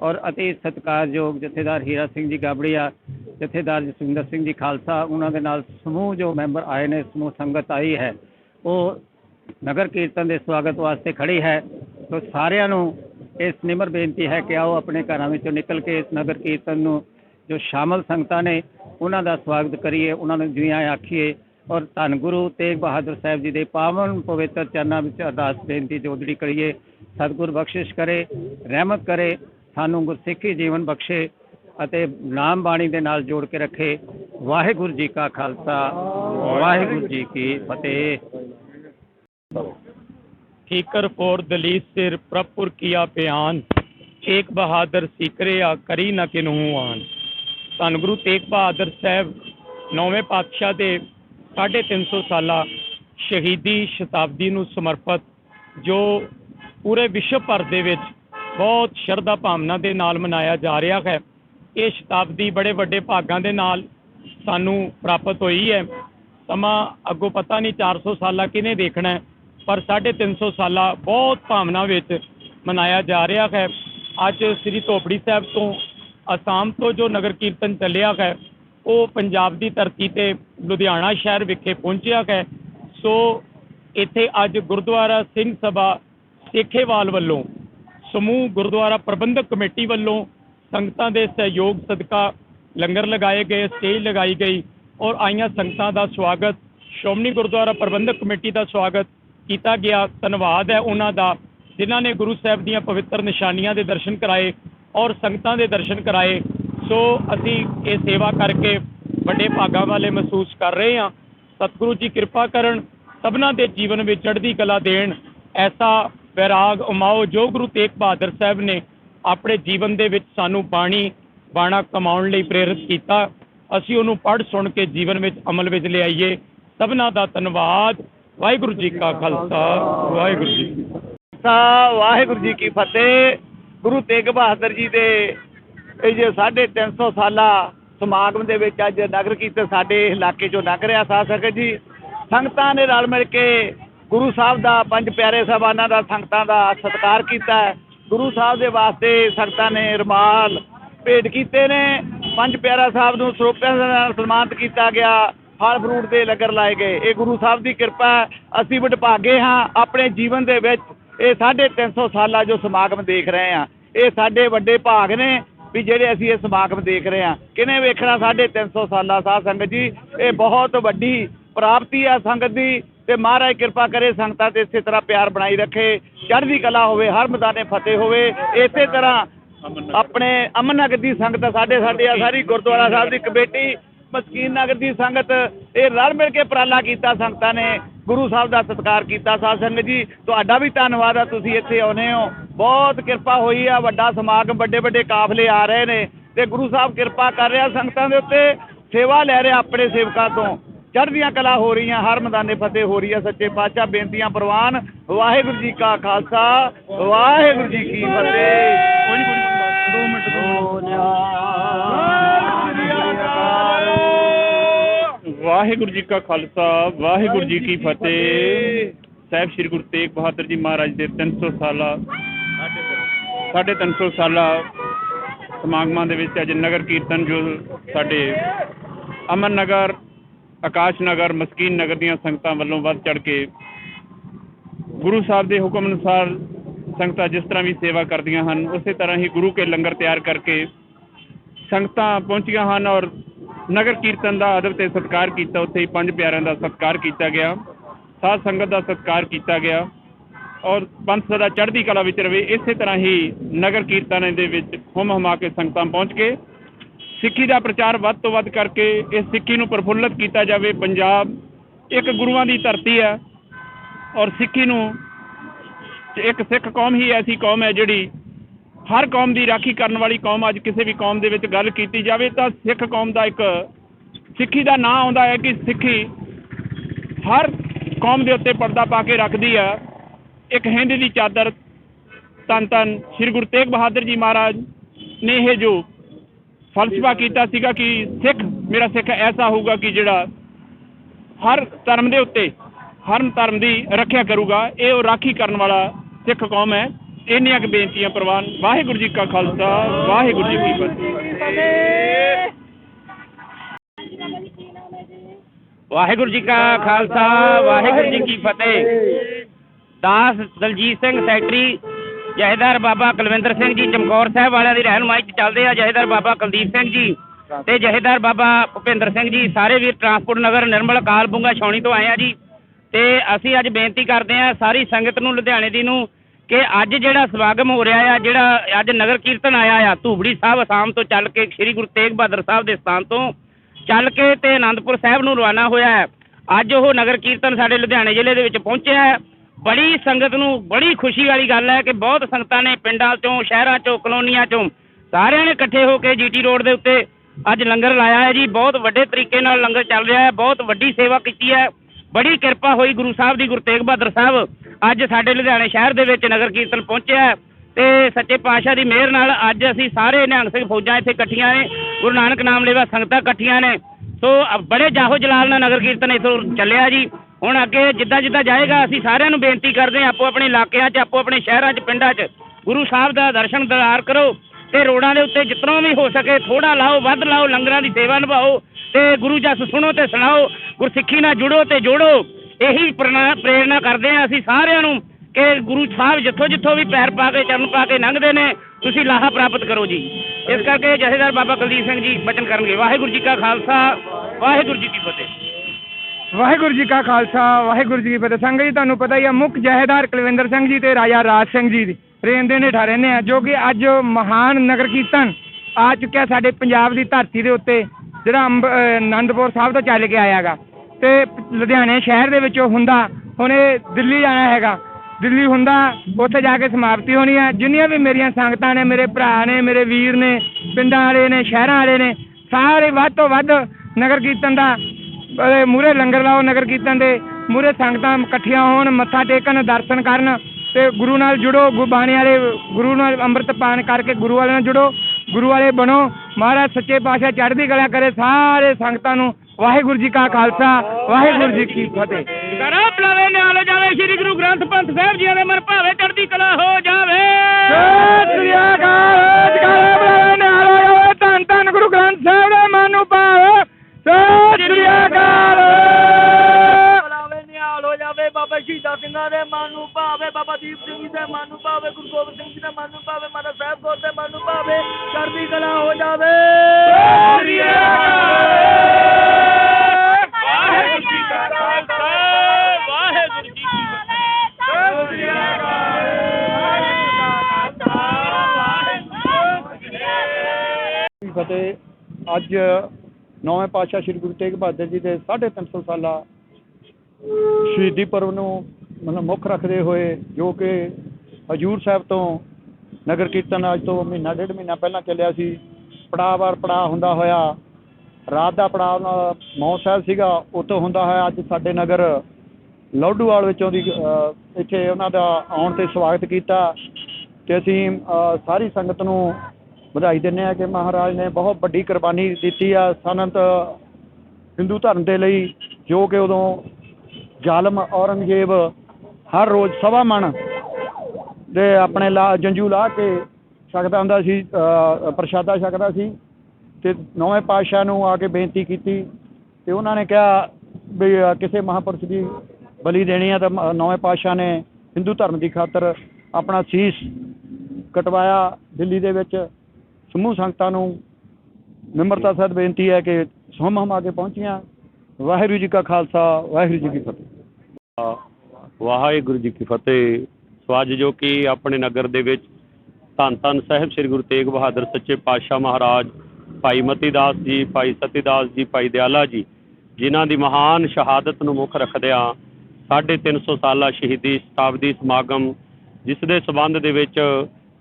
ਔਰ ਅਤੀ ਸਤਿਕਾਰਯੋਗ ਜਥੇਦਾਰ ਹੀਰਾ ਸਿੰਘ ਜੀ ਗਾਬੜੀਆ, ਜਥੇਦਾਰ ਜਸਵਿੰਦਰ ਸਿੰਘ ਜੀ ਖਾਲਸਾ, ਉਹਨਾਂ ਦੇ ਨਾਲ ਸਮੂਹ ਜੋ ਮੈਂਬਰ ਆਏ ਨੇ, ਸਮੂਹ ਸੰਗਤ ਆਈ ਹੈ, ਉਹ ਨਗਰ ਕੀਰਤਨ ਦੇ ਸਵਾਗਤ ਵਾਸਤੇ ਖੜੀ ਹੈ। ਸੋ ਸਾਰਿਆਂ ਨੂੰ ਇਸ ਨਿਮਰ ਬੇਨਤੀ ਹੈ ਕਿ ਆਓ ਆਪਣੇ ਘਰਾਂ ਵਿੱਚੋਂ ਨਿਕਲ ਕੇ ਇਸ ਨਗਰ ਕੀਰਤਨ ਨੂੰ, ਜੋ ਸ਼ਾਮਲ ਸੰਗਤਾਂ ਨੇ, ਉਹਨਾਂ ਦਾ ਸਵਾਗਤ ਕਰੀਏ, ਉਹਨਾਂ ਨੂੰ ਜੀਆਂ ਆਖੀਏ। ਔਰ ਧੰਨ ਗੁਰੂ ਤੇਗ ਬਹਾਦਰ ਸਾਹਿਬ ਜੀ ਦੇ ਪਾਵਨ ਪਵਿੱਤਰ ਚਰਨਾਂ ਵਿੱਚ ਅਰਦਾਸ ਬੇਨਤੀ ਜੋਦੜੀ ਕਰੀਏ। ਸਤਿਗੁਰ ਬਖਸ਼ਿਸ਼ ਕਰੇ, ਰਹਿਮਤ ਕਰੇ ਸਾਨੂੰ ਗੁਰਸਿੱਖੀ ਜੀਵਨ ਬਖਸ਼ੇ ਅਤੇ ਨਾਮ ਬਾਣੀ ਦੇ ਨਾਲ ਜੋੜ ਕੇ ਰੱਖੇ ਵਾਹਿਗੁਰੂ ਜੀ ਕਾ ਖਾਲਸਾ ਵਾਹਿਗੁਰੂ ਜੀ ਕੀ ਫਤਿਹ ठीकर फोर दलीस सिर प्रपुर किया बयान एक बहादुर सीकरिया करी न किन्हू आन ਧੰਨ ਗੁਰੂ ਤੇਗ ਬਹਾਦਰ ਸਾਹਿਬ ਨੌਵੇਂ ਪਾਤਸ਼ਾਹ ਦੇ 350 ਸਾਲਾ ਸ਼ਹੀਦੀ ਸ਼ਤਾਬਦੀ ਨੂੰ ਸਮਰਪਿਤ ਜੋ ਪੂਰੇ ਵਿਸ਼ਵ ਭਰ ਦੇ ਵਿੱਚ ਬਹੁਤ ਸ਼ਰਧਾ ਭਾਵਨਾ ਦੇ ਨਾਲ ਮਨਾਇਆ ਜਾ ਰਿਹਾ ਹੈ। ਇਹ ਸ਼ਤਾਬਦੀ ਬੜੇ ਵੱਡੇ ਭਾਗਾਂ ਦੇ ਨਾਲ ਸਾਨੂੰ ਪ੍ਰਾਪਤ ਹੋਈ ਹੈ। ਸਮਾਂ ਅੱਗੋਂ ਪਤਾ ਨਹੀਂ 400 ਸਾਲਾਂ ਕਿਹਨੇ ਦੇਖਣਾ ਹੈ, ਪਰ 350 ਸਾਲਾਂ ਬਹੁਤ ਭਾਵਨਾ ਵਿੱਚ ਮਨਾਇਆ ਜਾ ਰਿਹਾ ਹੈ। ਅੱਜ ਸ੍ਰੀ ਧੋਪੜੀ ਸਾਹਿਬ ਤੋਂ ਅਸਾਮ ਤੋਂ ਜੋ ਨਗਰ ਕੀਰਤਨ ਚੱਲਿਆ ਹੈ, ਉਹ ਪੰਜਾਬ ਦੀ ਧਰਤੀ ਤੇ ਲੁਧਿਆਣਾ ਸ਼ਹਿਰ ਵਿਖੇ ਪਹੁੰਚਿਆ ਹੈ। ਸੋ ਇੱਥੇ ਅੱਜ ਗੁਰਦੁਆਰਾ ਸਿੰਘ ਸਭਾ ਸੇਖੇਵਾਲ ਵੱਲੋਂ ਸਮੂਹ ਗੁਰਦੁਆਰਾ ਪ੍ਰਬੰਧਕ ਕਮੇਟੀ ਵੱਲੋਂ ਸੰਗਤਾਂ ਦੇ ਸਹਿਯੋਗ ਸਦਕਾ ਲੰਗਰ ਲਗਾਏ ਗਏ, ਸਟੇਜ ਲਗਾਈ ਗਈ ਔਰ ਆਈਆਂ ਸੰਗਤਾਂ ਦਾ ਸਵਾਗਤ, ਸ਼੍ਰੋਮਣੀ ਗੁਰਦੁਆਰਾ ਪ੍ਰਬੰਧਕ ਕਮੇਟੀ ਦਾ ਸਵਾਗਤ ਕੀਤਾ ਗਿਆ। ਧੰਨਵਾਦ ਹੈ ਉਹਨਾਂ ਦਾ ਜਿਨ੍ਹਾਂ ਨੇ ਗੁਰੂ ਸਾਹਿਬ ਦੀਆਂ ਪਵਿੱਤਰ ਨਿਸ਼ਾਨੀਆਂ ਦੇ ਦਰਸ਼ਨ ਕਰਾਏ ਔਰ ਸੰਗਤਾਂ ਦੇ ਦਰਸ਼ਨ ਕਰਾਏ। ਸੋ ਅਸੀਂ ਇਹ ਸੇਵਾ ਕਰਕੇ ਵੱਡੇ ਭਾਗਾਂ ਵਾਲੇ ਮਹਿਸੂਸ ਕਰ ਰਹੇ ਹਾਂ। ਸਤਿਗੁਰੂ ਜੀ ਕਿਰਪਾ ਕਰਨ, ਸਭਨਾਂ ਦੇ ਜੀਵਨ ਵਿੱਚ ਚੜ੍ਹਦੀ ਕਲਾ ਦੇਣ, ਐਸਾ ਵੈਰਾਗ ਉਮਾਓ ਜੋ ਗੁਰੂ ਤੇਗ ਬਹਾਦਰ ਸਾਹਿਬ ਨੇ ਆਪਣੇ ਜੀਵਨ ਦੇ ਵਿੱਚ ਸਾਨੂੰ ਬਾਣੀ, ਬਾਣਾ ਕਮਾਉਣ ਲਈ ਪ੍ਰੇਰਿਤ ਕੀਤਾ, ਅਸੀਂ ਉਹਨੂੰ ਪੜ੍ਹ ਸੁਣ ਕੇ ਜੀਵਨ ਵਿੱਚ ਅਮਲ ਵਿੱਚ ਲਿਆਈਏ। ਸਭਨਾਂ ਦਾ ਧੰਨਵਾਦ। ਵਾਹਿਗੁਰੂ ਜੀ ਕਾ ਖਾਲਸਾ। ਵਾਹਿਗੁਰੂ ਜੀ ਕੀ ਫਤਿਹ। ਵਾਹਿਗੁਰੂ ਜੀ ਕੀ ਫਤਿਹ। ਗੁਰੂ ਤੇਗ ਬਹਾਦਰ ਜੀ ਦੇ ਇਹ ਜੇ 350 ਸਾਲਾ ਸਮਾਗਮ ਦੇ ਵਿੱਚ ਅੱਜ ਨਗਰ ਕੀਰਤਨ ਸਾਡੇ ਇਲਾਕੇ ਚੋਂ ਲੰਘ ਰਿਹਾ ਸਾਧ ਸੰਗਤ ਜੀ। ਸੰਗਤਾਂ ਨੇ ਰਲ ਮਿਲ ਕੇ ਗੁਰੂ ਸਾਹਿਬ ਦਾ ਪੰਜ ਪਿਆਰੇ ਸਾਹਿਬਾਨਾਂ ਦਾ, ਸੰਗਤਾਂ ਦਾ ਸਤਿਕਾਰ ਕੀਤਾ ਹੈ। ਗੁਰੂ ਸਾਹਿਬ ਦੇ ਵਾਸਤੇ ਸੰਗਤਾਂ ਨੇ ਰਮਾਲ ਭੇਟ ਕੀਤੇ ਨੇ। ਪੰਜ ਪਿਆਰਾ ਸਾਹਿਬ ਨੂੰ ਸਰੋਪਿਆਂ ਦੇ ਨਾਲ ਸਨਮਾਨਿਤ ਕੀਤਾ ਗਿਆ। ਫਲ ਫਰੂਟ ਦੇ ਲੰਗਰ ਲਾਏ ਗਏ। ਇਹ ਗੁਰੂ ਸਾਹਿਬ ਦੀ ਕਿਰਪਾ ਅਸੀਂ ਵਡਭਾਗੇ ਹਾਂ। ਆਪਣੇ ਜੀਵਨ ਦੇ ਵਿੱਚ ਇਹ 350 ਸਾਲਾ ਜੋ ਸਮਾਗਮ ਦੇਖ ਰਹੇ ਹਾਂ। ਇਹ ਸਾਡੇ ਵੱਡੇ ਭਾਗ ਨੇ ਵੀ ਜਿਹੜੇ ਅਸੀਂ ਇਹ ਸਮਾਗਮ ਦੇਖ ਰਹੇ ਹਾਂ। ਕਿਨੇ ਵੇਖਣਾ 350 ਸਾਲਾ ਸਾਧ ਸੰਗਤ ਜੀ? ਇਹ ਬਹੁਤ ਵੱਡੀ ਪ੍ਰਾਪਤੀ ਆ ਸੰਗਤ ਦੀ। ਤੇ ਮਹਾਰਾਜ ਕਿਰਪਾ ਕਰੇ ਸੰਗਤਾਂ ਤੇ ਇਸੇ ਤਰ੍ਹਾਂ ਪਿਆਰ ਬਣਾਈ ਰੱਖੇ, ਚੜ੍ਹਦੀ ਕਲਾ ਹੋਵੇ, ਹਰ ਮੈਦਾਨੇ ਫਤਿਹ ਹੋਵੇ, ਇਸੇ ਤਰ੍ਹਾਂ ਆਪਣੇ ਅਮਨ ਨਗਰ ਦੀ ਸੰਗਤ ਸਾਡੇ ਸਾਡੇ ਆ, ਸਾਰੀ ਗੁਰਦੁਆਰਾ ਸਾਹਿਬ ਦੀ ਕਮੇਟੀ, ਮਸਕੀਨ ਨਗਰ ਦੀ ਸੰਗਤ, ਇਹ ਰਲ ਮਿਲ ਕੇ ਉਪਰਾਲਾ ਕੀਤਾ ਸੰਗਤਾਂ ਨੇ, ਗੁਰੂ ਸਾਹਿਬ ਦਾ ਸਤਿਕਾਰ ਕੀਤਾ, ਸਾਧ ਸੰਗਤ ਜੀ, ਤੁਹਾਡਾ ਵੀ ਧੰਨਵਾਦ ਆ, ਤੁਸੀਂ ਇੱਥੇ ਆਉਨੇ ਹੋ, ਬਹੁਤ ਕਿਰਪਾ ਹੋਈ ਆ, ਵੱਡਾ ਸਮਾਗਮ, ਵੱਡੇ ਵੱਡੇ ਕਾਫਲੇ ਆ ਰਹੇ ਨੇ, ਤੇ ਗੁਰੂ ਸਾਹਿਬ ਕਿਰਪਾ ਕਰ ਰਿਹਾ ਸੰਗਤਾਂ ਦੇ ਉੱਤੇ, ਸੇਵਾ ਲੈ ਰਿਹਾ ਆਪਣੇ ਸੇਵਕਾਂ ਤੋਂ ਚੜ੍ਹਦੀਆਂ ਕਲਾ ਹੋ ਰਹੀਆਂ, ਹਰ ਮੈਦਾਨੇ ਫਤਿਹ ਹੋ ਰਹੀ ਹੈ ਸੱਚੇ ਪਾਤਸ਼ਾਹ ਬੇਨਤੀਆਂ ਪ੍ਰਵਾਨ, ਵਾਹਿਗੁਰੂ ਜੀ ਕਾ ਖਾਲਸਾ, ਵਾਹਿਗੁਰੂ ਜੀ ਕੀ ਫਤਿਹ। ਕੋਈ ਨਹੀਂ ਦੋ ਵਾਹਿਗੁਰੂ ਜੀ ਕਾ ਖਾਲਸਾ, ਵਾਹਿਗੁਰੂ ਜੀ ਕੀ ਫਤਿਹ। ਸਾਹਿਬ ਸ੍ਰੀ ਗੁਰੂ ਤੇਗ ਬਹਾਦਰ ਜੀ ਮਹਾਰਾਜ ਦੇ 300 ਸਾਲਾ, ਸਾਢੇ 350 ਸਾਲਾ ਸਮਾਗਮਾਂ ਦੇ ਵਿੱਚ ਅੱਜ ਨਗਰ ਕੀਰਤਨ ਜੋ ਸਾਡੇ ਅਮਨ ਨਗਰ ਆਕਾਸ਼ ਨਗਰ ਮਸਕੀਨ ਨਗਰ ਦੀਆਂ ਸੰਗਤਾਂ ਵੱਲੋਂ ਵੱਧ ਚੜ ਕੇ ਗੁਰੂ ਸਾਹਿਬ ਦੇ ਹੁਕਮ ਅਨੁਸਾਰ ਸੰਗਤਾਂ ਜਿਸ ਤਰ੍ਹਾਂ ਵੀ ਸੇਵਾ ਕਰਦੀਆਂ ਹਨ, ਉਸੇ ਤਰ੍ਹਾਂ ਹੀ ਗੁਰੂ ਕੇ ਲੰਗਰ ਤਿਆਰ ਕਰਕੇ ਸੰਗਤਾਂ ਪਹੁੰਚੀਆਂ ਹਨ ਔਰ ਨਗਰ ਕੀਰਤਨ ਦਾ ਆਦਰ ਤੇ ਸਤਿਕਾਰ ਕੀਤਾ, ਉੱਥੇ ਹੀ ਪੰਜ ਪਿਆਰਿਆਂ ਦਾ ਸਤਿਕਾਰ ਕੀਤਾ ਗਿਆ, ਸਾਧ ਸੰਗਤ ਦਾ ਸਤਿਕਾਰ ਕੀਤਾ ਗਿਆ ਔਰ ਪੰਥ ਸਦਾ ਚੜ੍ਹਦੀ ਕਲਾ ਵਿੱਚ ਰਵੇ ਇਸੇ ਤਰ੍ਹਾਂ ਹੀ ਨਗਰ ਕੀਰਤਨ ਦੇ ਵਿੱਚ ਹੁਮ ਹਮਾ ਕੇ ਸੰਗਤਾਂ ਪਹੁੰਚ ਕੇ ਸਿੱਖੀ ਦਾ ਪ੍ਰਚਾਰ ਵੱਧ ਤੋਂ ਵੱਧ ਕਰਕੇ ਇਸ ਸਿੱਖੀ ਨੂੰ ਪ੍ਰਫੁੱਲਤ ਕੀਤਾ ਜਾਵੇ। ਪੰਜਾਬ ਇੱਕ ਗੁਰੂਆਂ ਦੀ ਧਰਤੀ ਹੈ ਔਰ ਸਿੱਖੀ ਨੂੰ ਇੱਕ ਸਿੱਖ ਕੌਮ ਹੀ ਐਸੀ ਕੌਮ ਹੈ ਜਿਹੜੀ ਹਰ ਕੌਮ ਦੀ ਰਾਖੀ ਕਰਨ ਵਾਲੀ ਕੌਮ ਅੱਜ ਕਿਸੇ ਵੀ ਕੌਮ ਦੇ ਵਿੱਚ ਗੱਲ ਕੀਤੀ ਜਾਵੇ ਤਾਂ ਸਿੱਖ ਕੌਮ ਦਾ ਇੱਕ ਸਿੱਖੀ ਦਾ ਨਾਂ ਆਉਂਦਾ ਹੈ ਕਿ ਸਿੱਖੀ ਹਰ ਕੌਮ ਦੇ ਉੱਤੇ ਪਰਦਾ ਪਾ ਕੇ ਰੱਖਦੀ ਹੈ। ਇੱਕ ਹਿੰਦ ਦੀ ਚਾਦਰ ਤਨ ਤਨ ਸ੍ਰੀ ਗੁਰੂ ਤੇਗ ਬਹਾਦਰ ਜੀ ਮਹਾਰਾਜ ਨੇ ਇਹ ਜੋ ਫਲਸਫਾ ਕੀਤਾ ਸੀਗਾ ਕਿ ਸਿੱਖ, ਮੇਰਾ ਸਿੱਖ ਐਸਾ ਹੋਊਗਾ ਕਿ ਜਿਹੜਾ ਹਰ ਧਰਮ ਦੇ ਉੱਤੇ, ਹਰ ਧਰਮ ਦੀ ਰੱਖਿਆ ਕਰੂਗਾ, ਇਹ ਉਹ ਰਾਖੀ ਕਰਨ ਵਾਲਾ ਸਿੱਖ ਕੌਮ ਹੈ। ਇੰਨੀਆਂ ਕੁ ਬੇਨਤੀਆਂ ਪ੍ਰਵਾਨ। ਵਾਹਿਗੁਰੂ ਜੀ ਕਾ ਖਾਲਸਾ, ਵਾਹਿਗੁਰੂ ਜੀ ਕੀ ਫਤਿਹ। ਵਾਹਿਗੁਰੂ ਜੀ ਕਾ ਖਾਲਸਾ, ਵਾਹਿਗੁਰੂ ਜੀ ਕੀ ਫਤਿਹ। ਦਾਸ ਦਲਜੀਤ ਸਿੰਘ, ਸੈਕਟਰੀ ਜਹੇਦਾਰ ਬਾਬਾ ਕੁਲਵਿੰਦਰ ਸਿੰਘ ਜੀ, ਚਮਕੌਰ ਸਾਹਿਬ ਵਾਲਿਆਂ ਦੀ ਰਹਿਨੁਮਾਈ 'ਚ ਚੱਲਦੇ ਆ, ਜਹੇਦਾਰ ਬਾਬਾ ਕੁਲਦੀਪ ਸਿੰਘ ਜੀ ਤੇ ਜਹੇਦਾਰ ਬਾਬਾ ਭੁਪਿੰਦਰ ਸਿੰਘ ਜੀ, ਸਾਰੇ ਵੀਰ ਟਰਾਂਸਪੋਰਟ ਨਗਰ, ਨਿਰਮਲ ਕਾਲ ਬੁੰਗਾ ਛਾਉਣੀ ਤੋਂ ਆਏ ਆ ਜੀ। ਤੇ ਅਸੀਂ ਅੱਜ ਬੇਨਤੀ ਕਰਦੇ ਆ ਸਾਰੀ ਸੰਗਤ ਨੂੰ, ਲੁਧਿਆਣੇ ਦੀ ਨੂੰ, ਕਿ ਅੱਜ ਜਿਹੜਾ ਸਵਾਗਮ ਹੋ ਰਿਹਾ ਆ, ਜਿਹੜਾ ਅੱਜ ਨਗਰ ਕੀਰਤਨ ਆਇਆ ਆ, ਧੂਬੜੀ ਸਾਹਿਬ ਅਸਾਮ ਤੋਂ ਚੱਲ ਕੇ, ਸ੍ਰੀ ਗੁਰੂ ਤੇਗ ਬਹਾਦਰ ਸਾਹਿਬ ਦੇ ਸਥਾਨ ਤੋਂ ਚੱਲ ਕੇ ਤੇ ਆਨੰਦਪੁਰ ਸਾਹਿਬ ਨੂੰ ਰਵਾਨਾ ਹੋਇਆ ਹੈ ਅੱਜ ਉਹ ਨਗਰ ਕੀਰਤਨ ਸਾਡੇ ਲੁਧਿਆਣੇ ਜ਼ਿਲ੍ਹੇ ਦੇ ਵਿੱਚ ਪਹੁੰਚਿਆ ਹੈ ਬੜੀ ਸੰਗਤ ਨੂੰ ਬੜੀ ਖੁਸ਼ੀ ਵਾਲੀ ਗੱਲ ਹੈ ਕਿ ਬਹੁਤ ਸੰਗਤਾਂ ਨੇ ਪਿੰਡਾਂ ਚੋਂ, ਸ਼ਹਿਰਾਂ ਚੋਂ, ਕਲੋਨੀਆਂ ਚੋਂ ਸਾਰਿਆਂ ਨੇ ਇਕੱਠੇ ਹੋ ਕੇ ਜੀਟੀ ਰੋਡ ਦੇ ਉੱਤੇ ਅੱਜ ਲੰਗਰ ਲਾਇਆ ਹੈ ਜੀ। ਬਹੁਤ ਵੱਡੇ ਤਰੀਕੇ ਨਾਲ ਲੰਗਰ ਚੱਲ ਰਿਹਾ ਹੈ। ਬਹੁਤ ਵੱਡੀ ਸੇਵਾ ਕੀਤੀ ਹੈ। ਬੜੀ ਕਿਰਪਾ ਹੋਈ ਗੁਰੂ ਸਾਹਿਬ ਦੀ, ਗੁਰੂ ਤੇਗ ਬਹਾਦਰ ਸਾਹਿਬ ਅੱਜ ਸਾਡੇ ਲੁਧਿਆਣੇ ਸ਼ਹਿਰ ਦੇ ਵਿੱਚ ਨਗਰ ਕੀਰਤਨ ਪਹੁੰਚਿਆ ਹੈ ਤੇ ਸੱਚੇ ਪਾਤਸ਼ਾਹ ਦੀ ਮਿਹਰ ਨਾਲ ਅੱਜ ਅਸੀਂ ਸਾਰੇ ਨਿਹੰਗ ਸਿੰਘ ਫੌਜਾਂ ਇੱਥੇ ਇਕੱਠੀਆਂ ਨੇ, ਗੁਰੂ ਨਾਨਕ ਨਾਮ ਲੈਵਾ ਸੰਗਤਾਂ ਇਕੱਠੀਆਂ ਨੇ। ਸੋ ਬੜੇ ਜਾਹੋ ਜਲਾਲ ਨਾਲ ਨਗਰ ਕੀਰਤਨ ਇੱਥੋਂ ਚੱਲਿਆ ਜੀ। ਹੁਣ ਅੱਗੇ ਜਿੱਦਾਂ ਜਿੱਦਾਂ ਜਾਏਗਾ, ਅਸੀਂ ਸਾਰਿਆਂ ਨੂੰ ਬੇਨਤੀ ਕਰਦੇ ਹਾਂ, ਆਪੋ ਆਪਣੇ ਇਲਾਕਿਆਂ 'ਚ, ਆਪੋ ਆਪਣੇ ਸ਼ਹਿਰਾਂ 'ਚ, ਪਿੰਡਾਂ 'ਚ, ਗੁਰੂ ਸਾਹਿਬ ਦਾ ਦਰਸ਼ਨ ਦਿਦਾਰ ਕਰੋ ਤੇ ਰੋਡਾਂ ਦੇ ਉੱਤੇ ਜਿਤਨਾ ਵੀ ਹੋ ਸਕੇ ਥੋੜਾ ਲਾਓ, ਵੱਧ ਲਾਓ, ਲੰਗਰਾਂ ਦੀ ਸੇਵਾ ਨਿਭਾਓ ਤੇ ਗੁਰੂ ਜਸ ਸੁਣੋ ਤੇ ਸੁਣਾਓ, ਗੁਰਸਿੱਖੀ ਨਾਲ ਜੁੜੋ ਤੇ ਜੋੜੋ, ਇਹੀ ਪ੍ਰੇਰਨਾ ਪ੍ਰੇਰਨਾ ਕਰਦੇ ਹਾਂ ਅਸੀਂ ਸਾਰਿਆਂ ਨੂੰ ਕਿ ਗੁਰੂ ਸਾਹਿਬ ਜਿੱਥੋਂ ਜਿੱਥੋਂ ਵੀ ਪੈਰ ਪਾ ਕੇ, ਚਰਨ ਪਾ ਕੇ ਲੰਘਦੇ ਨੇ, ਤੁਸੀਂ ਲਾਹਾ ਪ੍ਰਾਪਤ ਕਰੋ ਜੀ। ਇਸ ਕਰਕੇ ਜਥੇਦਾਰ ਬਾਬਾ ਕੁਲਦੀਪ ਸਿੰਘ ਜੀ ਬਚਨ ਕਰਨਗੇ। ਵਾਹਿਗੁਰੂ ਜੀ ਕਾ ਖਾਲਸਾ, ਵਾਹਿਗੁਰੂ ਜੀ ਕੀ ਫਤਿਹ। ਵਾਹਿਗੁਰੂ ਜੀ ਕਾ ਖਾਲਸਾ, ਵਾਹਿਗੁਰੂ ਜੀ ਕੀ ਫਤਿਹ। ਸੰਗਤ ਜੀ, ਤੁਹਾਨੂੰ ਪਤਾ ਹੀ ਆ, ਮੁੱਖ ਜਹੇਦਾਰ ਕੁਲਵਿੰਦਰ ਸਿੰਘ ਜੀ ਤੇ ਰਾਜਾ ਰਾਜ ਸਿੰਘ ਜੀ ਦੀ। ਰਹਿੰਦੇ ਨੇ ਠਾ ਰਹਿੰਦੇ ਆ, ਜੋ ਕਿ ਅੱਜ ਮਹਾਨ ਨਗਰ ਕੀਰਤਨ ਆ ਚੁੱਕਿਆ ਸਾਡੇ ਪੰਜਾਬ ਦੀ ਧਰਤੀ ਦੇ ਉੱਤੇ, ਜਿਹੜਾ ਅੰਬ, ਅਹ, ਆਨੰਦਪੁਰ ਸਾਹਿਬ ਤੋਂ ਚੱਲ ਕੇ ਆਇਆਗਾ ਤੇ ਲੁਧਿਆਣੇ ਸ਼ਹਿਰ ਦੇ ਵਿੱਚੋਂ ਹੁੰਦਾ, ਹੁਣ ਇਹ ਦਿੱਲੀ ਜਾਣਾ ਹੈਗਾ। ਦਿੱਲੀ ਹੁੰਦਾ, ਉੱਥੇ ਜਾ ਕੇ ਸਮਾਪਤੀ ਹੋਣੀ ਹੈ ਜਿੰਨੀਆਂ ਵੀ ਮੇਰੀਆਂ ਸੰਗਤਾਂ ਨੇ, ਮੇਰੇ ਭਰਾ ਨੇ, ਮੇਰੇ ਵੀਰ ਨੇ, ਪਿੰਡਾਂ ਵਾਲੇ ਨੇ, ਸ਼ਹਿਰਾਂ ਵਾਲੇ ਨੇ, ਸਾਰੇ ਵੱਧ ਤੋਂ ਵੱਧ ਨਗਰ ਕੀਰਤਨ ਦਾ ਮੂਰੇ ਲੰਗਰ ਲਾਓ ਨਗਰ ਕੀਰਤਨ ਦੇ ਮੂਰੇ ਸੰਗਤਾਂ ਇਕੱਠੀਆਂ ਹੋਣ ਮੱਥਾ ਟੇਕਣ ਦਰਸ਼ਨ ਕਰਨ ਤੇ ਗੁਰੂ ਨਾਲ ਜੁੜੋ ਗੁਰਬਾਣੀ ਵਾਲੇ ਗੁਰੂ ਨਾਲ ਅੰਮ੍ਰਿਤ ਪਾਨ ਕਰਕੇ ਗੁਰੂ ਵਾਲੇ ਨਾਲ ਜੁੜੋ ਗੁਰੂ ਵਾਲੇ ਬਣੋ ਮਹਾਰਾਜ ਸੱਚੇ ਪਾਤਸ਼ਾਹ ਚੜ੍ਹਦੀ ਕਲਾ ਕਰੇ ਸਾਰੇ ਸੰਗਤਾਂ ਨੂੰ ਵਾਹਿਗੁਰੂ ਜੀ ਕਾ ਖਾਲਸਾ ਵਾਹਿਗੁਰੂ ਜੀ ਕੀ ਫਤਿਹ। ਕਰਾ ਬਲਾਵੇ ਨਾਲ ਜਾਵੇ ਸ੍ਰੀ ਗੁਰੂ ਗ੍ਰੰਥ ਪੰਥ ਸਾਹਿਬ ਜੀ ਦੇ ਮਨ ਭਾਵੇ ਚੜ੍ਹਦੀ ਕਲਾ ਹੋ ਜਾਵੇ। ਸਤਿ ਸ੍ਰੀ ਅਕਾਲ ਜਕਾਰਾ ਬੁਲਾਵੇ ਨਾਲ ਹੋਵੇ ਧੰਨ ਧੰਨ ਗੁਰੂ ਗ੍ਰੰਥ ਸਾਹਿਬ ਦੇ ਮਨ ਨੂੰ ਭਾਵੇ। ਸਤਿ ਸ੍ਰੀ ਅਕਾਲ। ਬੁਲਾਵੇ ਨਿਹਾਲ ਹੋ ਜਾਵੇ ਬਾਬਾ ਸ਼ਹੀਦਾਂ ਸਿੰਘਾਂ ਦੇ ਮਨ ਨੂੰ ਭਾਵੇ ਬਾਬਾ ਦੀਪ ਸਿੰਘ ਜੀ ਦੇ ਮਨ ਨੂੰ ਭਾਵੇ ਗੁਰੂ ਗੋਬਿੰਦ ਸਿੰਘ ਜੀ ਦੇ ਮਨ ਨੂੰ ਭਾਵੇ ਮਾਤਾ ਸਾਹਿਬ ਕੌਰ ਦੇ ਮਨ ਨੂੰ ਭਾਵੇ ਚੜ੍ਹਦੀ ਕਲਾ ਹੋ ਜਾਵੇ। ਸਤਿ ਸ੍ਰੀ ਅਕਾਲ। ਵਾਹਿਗੁਰੂ ਜੀ ਕਾ ਖਾਲਸਾ ਵਾਹਿਗੁਰੂ ਜੀ ਕੀ ਫਤਿਹ। ਸਤਿ ਸ੍ਰੀ ਅਕਾਲ। ਜੀ ਫਤਿਹ। ਅੱਜ ਨੌਵੇਂ ਪਾਤਸ਼ਾਹ ਸ੍ਰੀ ਗੁਰੂ ਤੇਗ ਬਹਾਦਰ ਜੀ ਦੇ 350 ਸਾਲਾ ਸ਼ਹੀਦੀ ਪਰਵ ਨੂੰ ਮਤਲਬ ਮੁੱਖ ਰੱਖਦੇ ਹੋਏ ਜੋ ਕਿ ਹਜੂਰ ਸਾਹਿਬ ਤੋਂ ਨਗਰ ਕੀਰਤਨ ਅੱਜ ਤੋਂ ਮਹੀਨਾ, ਡੇਢ ਮਹੀਨਾ ਪਹਿਲਾਂ ਚੱਲਿਆ ਸੀ। ਪੜਾਅ ਵਾਰ ਪੜਾਅ ਹੁੰਦਾ ਹੋਇਆ, ਰਾਤ ਦਾ ਪੜਾਅ ਮੌ ਸਾਹਿਬ ਸੀਗਾ, ਉੱਥੋਂ ਹੁੰਦਾ ਹੋਇਆ ਅੱਜ ਸਾਡੇ ਨਗਰ ਲੌਡੂਵਾਲ ਵਿੱਚੋਂ ਦੀ ਇੱਥੇ ਉਹਨਾਂ ਦਾ ਆਉਣ ਤੇ ਸਵਾਗਤ ਕੀਤਾ ਤੇ ਅਸੀਂ ਸਾਰੀ ਸੰਗਤ ਨੂੰ ਵਧਾਈ ਦਿੰਦੇ ਆ ਕਿ ਮਹਾਰਾਜ ਨੇ ਬਹੁਤ ਵੱਡੀ ਕੁਰਬਾਨੀ ਦਿੱਤੀ ਆ ਸਨਤ ਹਿੰਦੂ ਧਰਮ ਦੇ ਲਈ, ਜੋ ਕਿ ਉਦੋਂ ਜ਼ਾਲਮ ਔਰੰਗਜ਼ੇਬ ਹਰ ਰੋਜ਼ ਸਵਾ ਮਣ ਦੇ ਆਪਣੇ ਲਾ, ਜੰਜੂ ਲਾ ਕੇ ਛਕਦਾ ਹੁੰਦਾ ਸੀ ਪ੍ਰਸ਼ਾਦਾ ਛਕਦਾ ਸੀ ਤੇ ਨੌਵੇਂ ਪਾਤਸ਼ਾਹ ਨੂੰ ਆ ਕੇ ਬੇਨਤੀ ਕੀਤੀ ਤੇ ਉਹਨਾਂ ਨੇ ਕਿਹਾ ਵੀ ਕਿਸੇ ਮਹਾਪੁਰਸ਼ ਦੀ ਬਲੀ ਦੇਣੀ ਆ ਤਾਂ ਮ- ਨੌਵੇਂ ਪਾਤਸ਼ਾਹ ਨੇ ਹਿੰਦੂ ਧਰਮ ਦੀ ਖਾਤਰ ਆਪਣਾ ਸੀਸ ਕਟਵਾਇਆ ਦਿੱਲੀ ਦੇ ਵਿੱਚ ਸਮੂਹ ਸੰਗਤਾਂ ਨੂੰ ਨਿਮਰਤਾ ਸਹਿਤ ਬੇਨਤੀ ਹੈ ਕਿ ਸੁਹਮ ਹਮ ਆ ਪਹੁੰਚੀਆਂ। ਵਾਹਿਗੁਰੂ ਜੀ ਕਾ ਖਾਲਸਾ, ਵਾਹਿਗੁਰੂ ਜੀ ਕੀ ਫਤਿਹ। ਵਾਹਿਗੁਰੂ ਜੀ ਕੀ ਫਤਿਹ। ਸੋ ਅੱਜ ਜੋ ਕਿ ਆਪਣੇ ਨਗਰ ਦੇ ਵਿੱਚ ਧੰਨ ਧੰਨ ਸਾਹਿਬ ਸ੍ਰੀ ਗੁਰੂ ਤੇਗ ਬਹਾਦਰ ਸੱਚੇ ਪਾਤਸ਼ਾਹ ਮਹਾਰਾਜ, ਭਾਈ ਮਤੀ ਦਾਸ ਜੀ, ਭਾਈ ਸਤੀ ਦਾਸ ਜੀ, ਭਾਈ ਦਿਆਲਾ ਜੀ, ਜਿਨ੍ਹਾਂ ਦੀ ਮਹਾਨ ਸ਼ਹਾਦਤ ਨੂੰ ਮੁੱਖ ਰੱਖਦਿਆਂ 350 ਸਾਲਾ ਸ਼ਹੀਦੀ ਸ਼ਤਾਬਦੀ ਸਮਾਗਮ, ਜਿਸ ਦੇ ਸਬੰਧ ਦੇ ਵਿੱਚ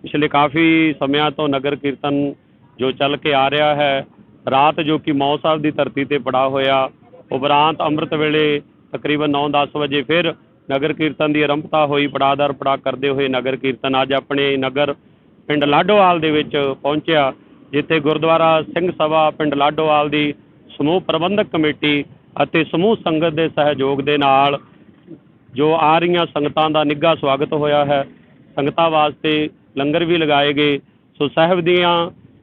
ਪਿਛਲੇ ਕਾਫੀ ਸਮਿਆਂ ਤੋਂ ਨਗਰ ਕੀਰਤਨ ਜੋ ਚੱਲ ਕੇ ਆ ਰਿਹਾ ਹੈ, ਰਾਤ ਜੋ ਕਿ ਮੌ ਸਾਹਿਬ ਦੀ ਧਰਤੀ ਤੇ ਪੜਾ ਹੋਇਆ, ਉਪਰੰਤ ਅੰਮ੍ਰਿਤ ਵੇਲੇ ਤਕਰੀਬਨ 9-10 ਵਜੇ ਫਿਰ ਨਗਰ ਕੀਰਤਨ ਦੀ ਆਰੰਭਤਾ ਹੋਈ, ਪੜਾਦਰ ਪੜਾ ਕਰਦੇ ਹੋਏ ਨਗਰ ਕੀਰਤਨ ਅੱਜ ਆਪਣੇ ਨਗਰ ਪਿੰਡ ਲਾਡੋਵਾਲ ਦੇ ਵਿੱਚ ਪਹੁੰਚਿਆ, ਜਿੱਥੇ ਗੁਰਦੁਆਰਾ ਸਿੰਘ ਸਭਾ ਪਿੰਡ ਲਾਡੋਵਾਲ ਦੀ ਸਮੂਹ ਪ੍ਰਬੰਧਕ ਕਮੇਟੀ ਅਤੇ ਸਮੂਹ ਸੰਗਤ ਦੇ ਸਹਿਯੋਗ ਦੇ ਨਾਲ ਜੋ ਆ ਰਹੀਆਂ ਸੰਗਤਾਂ ਦਾ ਨਿੱਘਾ ਸਵਾਗਤ ਹੋਇਆ ਹੈ। ਸੰਗਤਾਂ ਵਾਸਤੇ ਲੰਗਰ ਵੀ ਲਗਾਏ ਗਏ। ਸੋ ਸਾਹਿਬ ਦੀਆਂ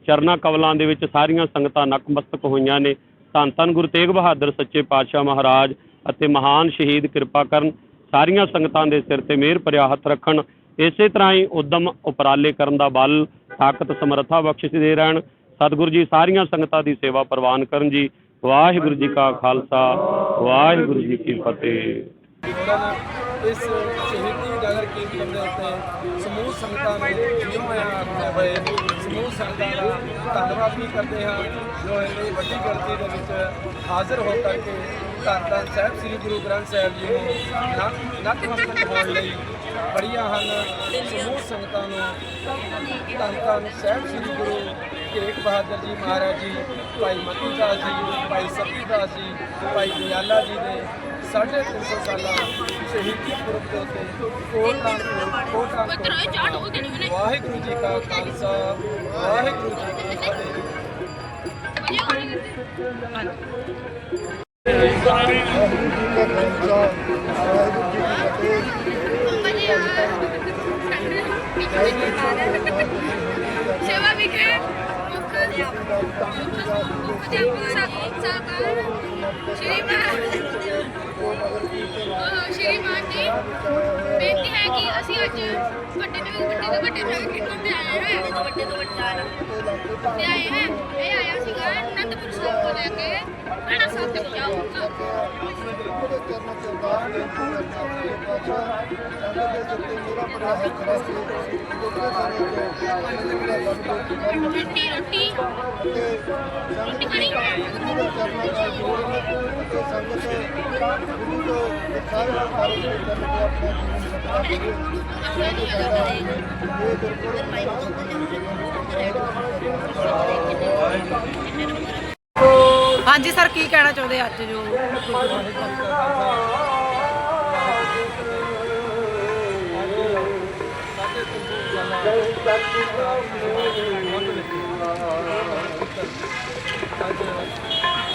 ਚਰਨਾ ਕਵਲਾਂ ਦੇ ਵਿੱਚ ਸਾਰੀਆਂ ਸੰਗਤਾਂ ਨਕਮਸਤਕ ਹੋਈਆਂ ਨੇ। ਧੰਨ ਧੰਨ ਗੁਰੂ ਤੇਗ ਬਹਾਦਰ ਸੱਚੇ ਪਾਤਸ਼ਾਹ ਮਹਾਰਾਜ ਅਤੇ ਮਹਾਨ ਸ਼ਹੀਦ ਕਿਰਪਾ ਕਰਨ ਸਾਰੀਆਂ ਸੰਗਤਾਂ ਦੇ ਸਿਰ ਤੇ ਮਿਹਰ ਭਰਿਆ ਹੱਥ ਰੱਖਣ। ਇਸੇ ਤਰ੍ਹਾਂ ਹੀ ਉਦਮ ਉਪਰਾਲੇ ਕਰਨ ਦਾ ਬਲ, ਤਾਕਤ, ਸਮਰੱਥਾ ਬਖਸ਼ਿਸ਼ ਦੇ ਰਹਿਣ। ਸਤਿਗੁਰੂ ਜੀ ਸਾਰੀਆਂ ਸੰਗਤਾਂ ਦੀ ਸੇਵਾ ਪ੍ਰਵਾਨ ਕਰਨ ਜੀ। ਵਾਹਿਗੁਰੂ ਜੀ ਕਾ ਖਾਲਸਾ, ਵਾਹਿਗੁਰੂ ਜੀ ਕੀ ਫਤਿਹ। ਇਸ ਸ਼ਹੀਦੀ ਨਗਰ ਕੀਰਤਨ ਦੇ ਉੱਤੇ ਸਮੂਹ ਸੰਗਤਾਂ ਨੂੰ ਜਿਉਂ ਹੋਇਆ ਆਖਦੇ ਹੋਏ ਸਮੂਹ ਸੰਗਤਾਂ ਦਾ ਧੰਨਵਾਦ ਵੀ ਕਰਦੇ ਹਾਂ, ਜੋ ਇੰਨੀ ਵੱਡੀ ਗਿਣਤੀ ਦੇ ਵਿੱਚ ਹਾਜ਼ਰ ਹੋ ਕਰਕੇ ਧੰਨ ਧੰਨ ਸਾਹਿਬ ਸ੍ਰੀ ਗੁਰੂ ਗ੍ਰੰਥ ਸਾਹਿਬ ਜੀ ਨੂੰ ਨਤ- ਨਤਮਸਤਕ ਹੋਣ ਲਈ ਬੜੀਆਂ ਹਨ। ਸਮੂਹ ਸੰਗਤਾਂ ਨੂੰ ਧੰਨ ਧੰਨ ਸਾਹਿਬ ਸ੍ਰੀ ਗੁਰੂ ਤੇਗ ਬਹਾਦਰ ਜੀ ਮਹਾਰਾਜ ਜੀ, ਭਾਈ ਮਤੀ ਦਾਸ ਜੀ, ਭਾਈ ਸਤੀ ਦਾਸ ਜੀ, ਭਾਈ ਦਿਆਲਾ ਜੀ ਦੇ ਸਾਢੇ ਤਿੰਨ ਸੌ ਸਾਲਾ ਸ਼ਹੀਦੀ ਪੁਰਬ ਦੇ ਉੱਤੇ ਕੋਟ ਕੋਟ ਵਾਹਿਗੁਰੂ ਜੀ ਕਾ ਖਾਲਸਾ ਵਾਹਿਗੁਰੂ ਜੀ ਕੀ ਫਤਿਹ ਵਾਹਿਗੁਰੂ ਜੀ ਕਾ ਖਾਲਸਾ ਵਾਹਿਗੁਰੂ ਜੀ ਕੀ ਫਤਿਹ ਸੇਵਾ ਵਿਖੇ ਮੁੱਖ ਮੁੱਖ ਅਧਿਆਪਕ ਸਾਹਿਬਾਨ ਸ਼੍ਰੀਮਾਨ ਅਹ ਸ਼੍ਰੀਮਾਨ ਜੀ ਬੇਨਤੀ ਹੈ ਕਿ ਅਸੀਂ ਅੱਜ ਵੱਡੇ ਤੋਂ ਵੱਡੇ ਤੋਂ ਵੱਡੇ ਨਗਰ ਕੀਰਤਨ ਤੇ ਆਏ ਹਾਂ ਵੱਡੇ ਤੋਂ ਵੱਡਾ ਤੇ ਆਏ ਹਾਂ ਇਹ ਆਇਆ ਸੀਗਾ ਅਨੰਦਪੁਰ ਸਾਹਿਬ ਤੋਂ ਲੈ ਕੇ ਬੜਾ ਸਾਥ ਜਾਊਗਾ ਉਹਦੇ ਚਰਨਾਂ ਚ ਅਰਦਾਸ ਬੇਨਤੀ ਕਰਨਾ ਕਿ ਪਾਤਸ਼ਾਹ ਸੰਗਤ ਦੇ ਸਿਰ ਤੇ ਮੇਰਾ ਬੜਾ ਹੱਥ ਰੱਖ ਕੇ ਦੁੱਖੇ ਸਮੇਂ ਤੋਂ ਮੇਰਾ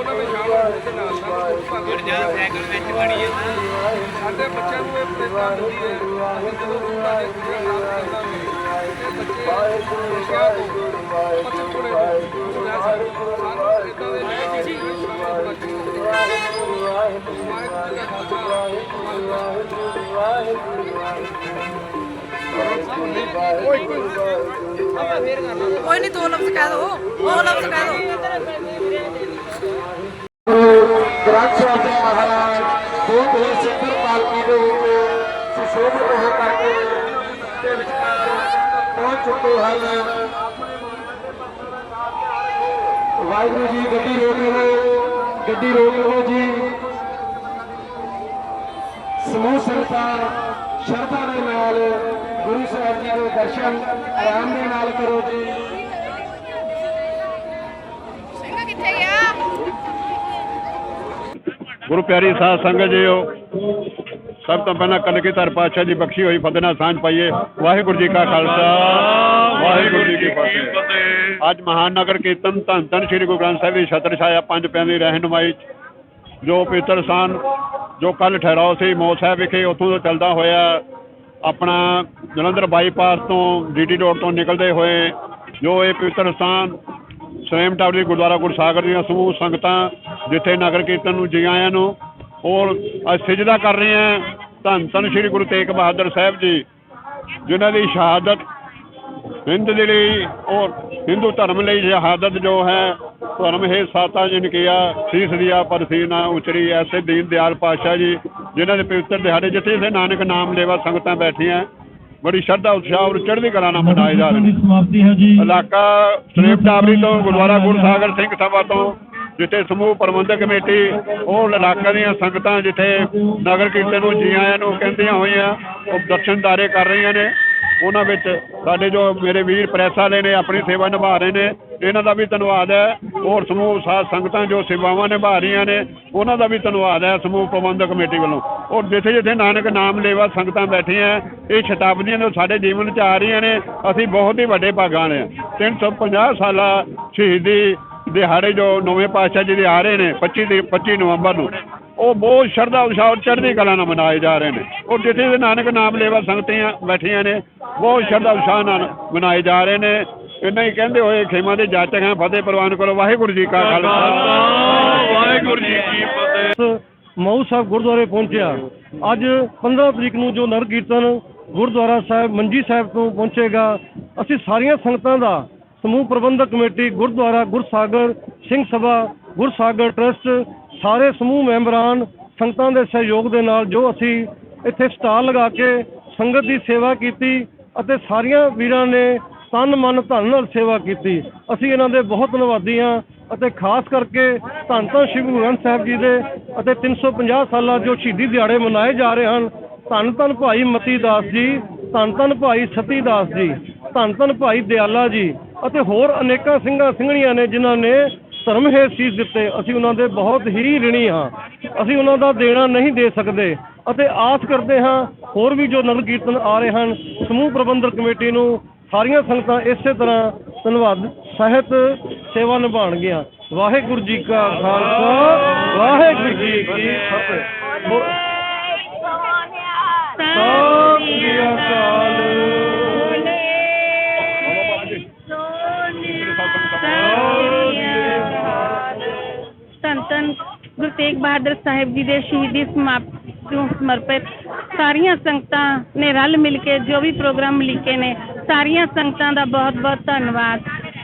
ਤੇ ਆਪਣਾ ਜੀਵਨ ਸਫਲਾ ਕਰੇ ਇਹ ਸਾਡਾ ਇਹ ਬਿਲਕੁਲ ਮੇਰਾ ਹਾਂਜੀ ਸਰ ਕੀ ਕਹਿਣਾ ਚਾਹੁੰਦੇ ਅੱਜ ਜੋ ਸਾਡੇ ਬੱਚਿਆਂ ਨੂੰ ਇਹ ਪ੍ਰੇਰਨਾ ਮਿਲਦੀ ਹੈ ਅਸੀਂ ਜਦੋਂ ਗੁਰੂਆਂ ਦੇ ਗੁਰੂ ਨਾਨਕ ਕਰਾਂਗੇ ਤੇ ਬੱਚੇ ਨਸ਼ਿਆਂ ਤੋਂ ਬੱਚੇ ਥੋੜੇ ਸਾਨੂੰ ਇਦਾਂ ਦੇ ਦੀ ਸ਼ਾਮਲ ਹੋਣਾ ਚਾਹੀਦਾ ਵਾਹਿਗੁਰੂ ਜੀ ਕਾ ਖਾਲਸਾ ਕੋਈ ਨਹੀਂ ਦੋ ਲਫ਼ਜ਼ ਕਹਿ ਦੋ ਦੋ ਲਫ਼ਜ਼ ਕਹਿ ਦੋ। ਗ੍ਰੰਥ ਸਾਹਿਬ ਜੀ ਮਹਾਰਾਜ ਬਹੁਤ ਹੀ ਸੁੰਦਰ ਪਾਲਕੀ ਦੇ ਸੁਸ਼ੋਭਿਤ ਹੋ ਕਰਕੇ ਦੇ ਵਿਚਕਾਰ ਪਹੁੰਚ ਚੁੱਕੇ ਹਨ ਵਾਹਿਗੁਰੂ ਜੀ ਗੱਡੀ ਰੋਕ ਲਵੋ ਗੱਡੀ ਰੋਕ ਲਵੋ ਜੀ ਸਮੂਹ ਸੰਗਤਾਂ ਸ਼ਰਧਾ ਦੇ ਨਾਲ ਗੁਰੂ ਸਾਹਿਬ ਜੀ ਦੇ ਦਰਸ਼ਨ ਆਰਾਮ ਦੇ ਨਾਲ ਕਰੋ ਜੀ ਸਿੰਘਾ ਕਿੱਥੇ ਗਿਆ ਗੁਰੂ ਪਿਆਰੀ ਸਾਧ ਸੰਗਤ ਜੀਓ, ਸਭ ਤੋਂ ਪਹਿਲਾਂ ਕਲਗੀਧਰ ਪਾਤਸ਼ਾਹ ਜੀ ਬਖਸ਼ੀ ਹੋਈ, ਫਤਿਹ ਨਾਲ ਸਾਂਝ ਪਾਈਏ। ਵਾਹਿਗੁਰੂ ਜੀ ਕਾ ਖਾਲਸਾ, ਵਾਹਿਗੁਰੂ ਜੀ ਕੀ ਫਤਿਹ। ਅੱਜ ਮਹਾਨ ਨਗਰ ਕੀਰਤਨ ਧੰਨ ਧੰਨ ਸ੍ਰੀ ਗੁਰੂ ਗ੍ਰੰਥ ਸਾਹਿਬ ਦੀ ਛਤਰ ਛਾਇਆ ਪੰਜ ਪਿਆਂ ਦੀ ਰਹਿਨੁਮਾਈ 'ਚ, ਜੋ ਪਵਿੱਤਰ ਸਥਾਨ, ਜੋ ਕੱਲ ਠਹਿਰਾਓ ਸੀ ਮੌ ਸਾਹਿਬ ਵਿਖੇ ਉੱਥੋਂ ਤੋਂ ਚੱਲਦਾ ਹੋਇਆ, ਆਪਣਾ ਜਲੰਧਰ ਬਾਈਪਾਸ ਤੋਂ ਡੀਟੀ ਰੋਡ ਤੋਂ ਨਿਕਲਦੇ ਹੋਏ, ਜੋ ਇਹ ਪਵਿੱਤਰ ਸਥਾਨ ਸਵੈਮ ਟਾਵਰੀ ਗੁਰਦੁਆਰਾ ਗੁਰਸਾਗਰ ਦੀਆਂ ਸਮੂਹ ਸੰਗਤਾਂ ਜਿੱਥੇ ਨਗਰ ਕੀਰਤਨ ਨੂੰ ਜੀ ਆਇਆਂ ਨੂੰ ਔਰ ਅੱਜ ਸਿਜਦਾ ਕਰ ਰਹੇ ਹਾਂ ਧੰਨ ਧੰਨ ਸ੍ਰੀ ਗੁਰੂ ਤੇਗ ਬਹਾਦਰ ਸਾਹਿਬ ਜੀ, ਜਿਨ੍ਹਾਂ ਦੀ ਸ਼ਹਾਦਤ ਹਿੰਦ ਦੇ ਲਈ ਔਰ ਹਿੰਦੂ ਧਰਮ ਲਈ ਸ਼ਹਾਦਤ ਜੋ ਹੈ, ਧਰਮ ਹੈ ਸਾਤਾ ਜਿਨ ਕੀਆ, ਸੀਸ ਦਿਆ ਪਰ ਸੀ ਉਚਰੀ ਐਸੇ ਦੀਨ ਦਿਆਲ ਪਾਤਸ਼ਾਹ ਜੀ, ਜਿਨ੍ਹਾਂ ਦੇ ਪਵਿੱਤਰ ਦਿਹਾੜੇ ਜਿੱਥੇ ਜਿੱਥੇ ਨਾਨਕ ਨਾਮ ਲੇਵਾ ਸੰਗਤਾਂ ਬੈਠੀਆਂ ਬੜੀ ਸ਼ਰਧਾ ਉਤਸ਼ਾਹ ਔਰ ਚੜ੍ਹਦੀ ਕਲਾ ਨਾਲ ਮਨਾਏ ਜਾ ਰਹੇ ਨੇ। ਸਮਾਪਤੀ ਹੈ ਜੀ। ਇਲਾਕਾ ਸ੍ਰੀਪ ਟਾਬਰੀ ਤੋਂ ਗੁਰਦੁਆਰਾ ਗੁਰਸਾਗਰ ਸਿੰਘ ਸਭਾ ਤੋਂ ਜਿੱਥੇ ਸਮੂਹ ਪ੍ਰਬੰਧਕ ਕਮੇਟੀ ਉਹ ਇਲਾਕਾ ਦੀਆਂ ਸੰਗਤਾਂ ਜਿੱਥੇ ਨਗਰ ਕੀਰਤਨ ਨੂੰ ਜੀ ਆਇਆਂ ਨੂੰ ਕਹਿੰਦੀਆਂ ਹੋਈਆਂ ਉਹ ਦਰਸ਼ਨਦਾਰੇ ਕਰ ਰਹੀਆਂ ਨੇ। ਉਹਨਾਂ ਵਿੱਚ ਸਾਡੇ ਜੋ ਮੇਰੇ ਵੀਰ ਪ੍ਰੈਸ ਵਾਲੇ ਨੇ, ਆਪਣੀ ਸੇਵਾ ਨਿਭਾ ਰਹੇ ਨੇ, ਇਹਨਾਂ ਦਾ ਵੀ ਧੰਨਵਾਦ ਹੈ। ਹੋਰ ਸਮੂਹ, ਸਾਧ ਸੰਗਤਾਂ ਜੋ ਸੇਵਾਵਾਂ ਨਿਭਾ ਰਹੀਆਂ ਨੇ, ਉਹਨਾਂ ਦਾ ਵੀ ਧੰਨਵਾਦ ਹੈ ਸਮੂਹ ਪ੍ਰਬੰਧਕ ਕਮੇਟੀ ਵੱਲੋਂ। ਔਰ ਜਿੱਥੇ ਜਿੱਥੇ ਨਾਨਕ ਨਾਮ ਲੇਵਾ ਸੰਗਤਾਂ ਬੈਠੀਆਂ, ਇਹ ਸ਼ਤਾਬਦੀਆਂ ਜੋ ਸਾਡੇ ਜੀਵਨ 'ਚ ਆ ਰਹੀਆਂ ਨੇ, ਅਸੀਂ ਬਹੁਤ ਹੀ ਵੱਡੇ ਭਾਗਾਂ ਨੇ 350 ਸਾਲਾ ਸ਼ਹੀਦੀ ਦਿਹਾੜੇ ਜੋ ਨਵੇਂ ਪਾਤਸ਼ਾਹ ਜੀ ਦੇ ਆ ਰਹੇ ਨੇ 25 ਦੇ 25 ਨਵੰਬਰ ਨੂੰ, ਉਹ ਬਹੁਤ ਸ਼ਰਧਾ ਉਤਸ਼ਾਹ ਔਰ ਚੜ੍ਹਦੀ ਕਲਾ ਨਾਲ ਮਨਾਏ ਜਾ ਰਹੇ ਨੇ। ਔਰ ਜਿੱਥੇ ਦੇ ਨਾਨਕ ਨਾਮ ਲੇਵਾ ਸੰਗਤਾਂ ਬੈਠੀਆਂ ਨੇ ਬਹੁਤ ਸ਼ਰਧਾ ਉਤਸ਼ਾਹ ਨਾਲ ਮਨਾਏ ਜਾ ਰਹੇ ਨੇ। ਇੰਨਾ ਹੀ ਕਹਿੰਦੇ ਹੋਏ ਖੇਮਾ ਦੇ ਜਾਚਕ ਹੈ ਫਤਿਹ ਪ੍ਰਵਾਨ ਕਰੋ। ਵਾਹਿਗੁਰੂ ਜੀ ਕਾ ਖਾਲਸਾ। ਵਾਹਿਗੁਰੂ ਜੀ ਕੀ ਫਤਿਹ। ਮਊ ਸਾਹਿਬ ਗੁਰਦੁਆਰੇ ਪਹੁੰਚਿਆ। ਅੱਜ 15 ਤਰੀਕ ਨੂੰ ਜੋ ਨਰ ਕੀਰਤਨ ਗੁਰਦੁਆਰਾ ਸਾਹਿਬ ਮੰਜੀ ਸਾਹਿਬ ਤੋਂ ਪਹੁੰਚੇਗਾ। ਅਸੀਂ ਸਾਰੀਆਂ ਸੰਗਤਾਂ ਦਾ ਸਮੂਹ ਪ੍ਰਬੰਧਕ ਕਮੇਟੀ ਗੁਰਦੁਆਰਾ ਗੁਰਸਾਗਰ ਸਿੰਘ ਸਭਾ ਗੁਰਸਾਗਰ ਟਰਸਟ ਸਾਰੇ ਸਮੂਹ ਮੈਂਬਰਾਂ ਸੰਗਤਾਂ ਦੇ ਸਹਿਯੋਗ ਦੇ ਨਾਲ ਜੋ ਅਸੀਂ ਇੱਥੇ ਸਟਾਲ ਲਗਾ ਕੇ ਸੰਗਤ ਦੀ ਸੇਵਾ ਕੀਤੀ ਅਤੇ ਸਾਰੀਆਂ ਵੀਰਾਂ ਨੇ ਤਨ, ਮਨ, ਧਨ ਨਾਲ ਸੇਵਾ ਕੀਤੀ। ਅਸੀਂ ਇਹਨਾਂ ਦੇ ਬਹੁਤ ਧੰਨਵਾਦੀ ਹਾਂ ਅਤੇ ਖਾਸ ਕਰਕੇ ਧੰਨ ਧੰਨ ਸ਼੍ਰੀ ਗੁਰੂ ਗ੍ਰੰਥ ਸਾਹਿਬ ਜੀ ਦੇ ਅਤੇ 350 ਸਾਲਾਂ ਜੋ ਸ਼ਹੀਦੀ ਦਿਹਾੜੇ ਮਨਾਏ ਜਾ ਰਹੇ ਹਨ, ਧੰਨ ਧੰਨ ਭਾਈ ਮਤੀ ਦਾਸ ਜੀ, ਧੰਨ ਧੰਨ ਭਾਈ ਸਤੀ ਦਾਸ ਜੀ, ਧੰਨ ਧੰਨ ਭਾਈ ਦਿਆਲਾ ਜੀ ਅਤੇ ਹੋਰ ਅਨੇਕਾਂ ਸਿੰਘਾਂ, ਸਿੰਘਣੀਆਂ ਨੇ ਜਿਨ੍ਹਾਂ ਨੇ ਧਰਮ ਹੇਤ ਸੀਸ ਦਿੱਤੇ ਅਸੀਂ ਉਹਨਾਂ ਦੇ ਬਹੁਤ ਹੀ ਰਿਣੀ ਹਾਂ। ਅਸੀਂ ਉਹਨਾਂ ਦਾ ਦੇਣਾ ਨਹੀਂ ਦੇ ਸਕਦੇ ਅਤੇ ਆਸ ਕਰਦੇ ਹਾਂ ਹੋਰ ਵੀ ਜੋ ਨਗਰ ਕੀਰਤਨ ਆ ਰਹੇ ਹਨ ਸਮੂਹ ਪ੍ਰਬੰਧਕ ਕਮੇਟੀ ਨੂੰ ਸਾਰੀਆਂ ਸੰਗਤਾਂ ਇਸੇ ਤਰ੍ਹਾਂ ਧੰਨਵਾਦ ਸਹਿਤ ਸੇਵਾ ਨਿਭਾਉਣਗੀਆਂ। ਵਾਹਿਗੁਰੂ ਜੀ ਕਾ ਖਾਲਸਾ ਵਾਹਿਗੁਰੂ ਜੀ ਕੀ ਫਤਿਹ। ਧੰਨ ਗੁਰੂ ਤੇਗ ਬਹਾਦਰ ਸਾਹਿਬ ਜੀ ਦੇ ਸ਼ਹੀਦੀ ਸਮਾਪਤੀ ਨੂੰ ਸਮਰਪਿਤ ਸਾਰੀਆਂ ਸੰਗਤਾਂ ਨੇ ਰਲ ਮਿਲ ਕੇ ਜੋ ਵੀ ਪ੍ਰੋਗਰਾਮ ਲਿਖੇ ਨੇ, ਸਾਰੀਆਂ ਸੰਗਤਾਂ ਦਾ ਬਹੁਤ ਬਹੁਤ ਧੰਨਵਾਦ।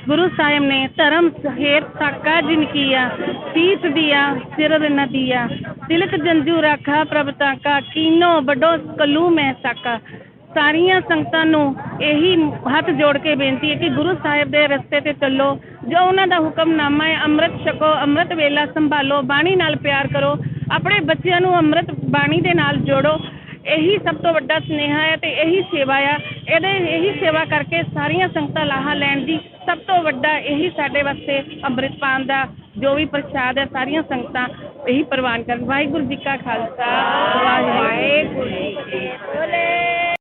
ਗੁਰੂ ਸਾਹਿਬ ਨੇ ਧਰਮ ਹੇਤ ਸਾਕਾ ਜਿਨ ਕੀਆ, ਸੀਸ ਦਿਆ, ਸਿਰ ਨ ਦਿਆ। ਤਿਲਕ ਜੰਜੂ ਰਾਖਾ ਪ੍ਰਭ ਤਾਕਾ ਕੀਨੋ ਵੱਡੋ ਕਲੂ ਮੈਂ ਸਾਕਾ। ਸਾਰੀਆਂ ਸੰਗਤਾਂ ਨੂੰ ਇਹੀ ਹੱਥ ਜੋੜ ਕੇ ਬੇਨਤੀ ਹੈ ਕਿ ਗੁਰੂ ਸਾਹਿਬ ਦੇ ਰਸਤੇ ਤੇ ਚੱਲੋ ਜੋ ਉਹਨਾਂ ਦਾ ਹੁਕਮਨਾਮਾ ਹੈ ਅੰਮ੍ਰਿਤ ਛਕੋ ਅੰਮ੍ਰਿਤ ਵੇਲਾ ਸੰਭਾਲੋ ਬਾਣੀ ਨਾਲ ਪਿਆਰ ਕਰੋ ਆਪਣੇ ਬੱਚਿਆਂ ਨੂੰ ਅੰਮ੍ਰਿਤ ਬਾਣੀ ਦੇ ਨਾਲ ਜੋੜੋ ਇਹੀ ਸਭ ਤੋਂ ਵੱਡਾ ਸੁਨੇਹਾ ਹੈ ਤੇ ਇਹੀ ਸੇਵਾ ਆ। ਇਹਦੇ ਇਹੀ ਸੇਵਾ ਕਰਕੇ ਸਾਰੀਆਂ ਸੰਗਤਾਂ ਲਾਹਾ ਲੈਣ ਦੀ ਸਭ ਤੋਂ ਵੱਡਾ ਇਹੀ ਸਾਡੇ ਵਾਸਤੇ ਅੰਮ੍ਰਿਤਪਾਨ ਦਾ ਜੋ ਵੀ ਪ੍ਰਸ਼ਾਦ ਹੈ ਸਾਰੀਆਂ ਸੰਗਤਾਂ ਇਹੀ ਪ੍ਰਵਾਨ ਕਰਨ। ਵਾਹਿਗੁਰੂ ਜੀ ਕਾ ਖਾਲਸਾ ਵਾਹਿਗੁਰੂ ਜੀ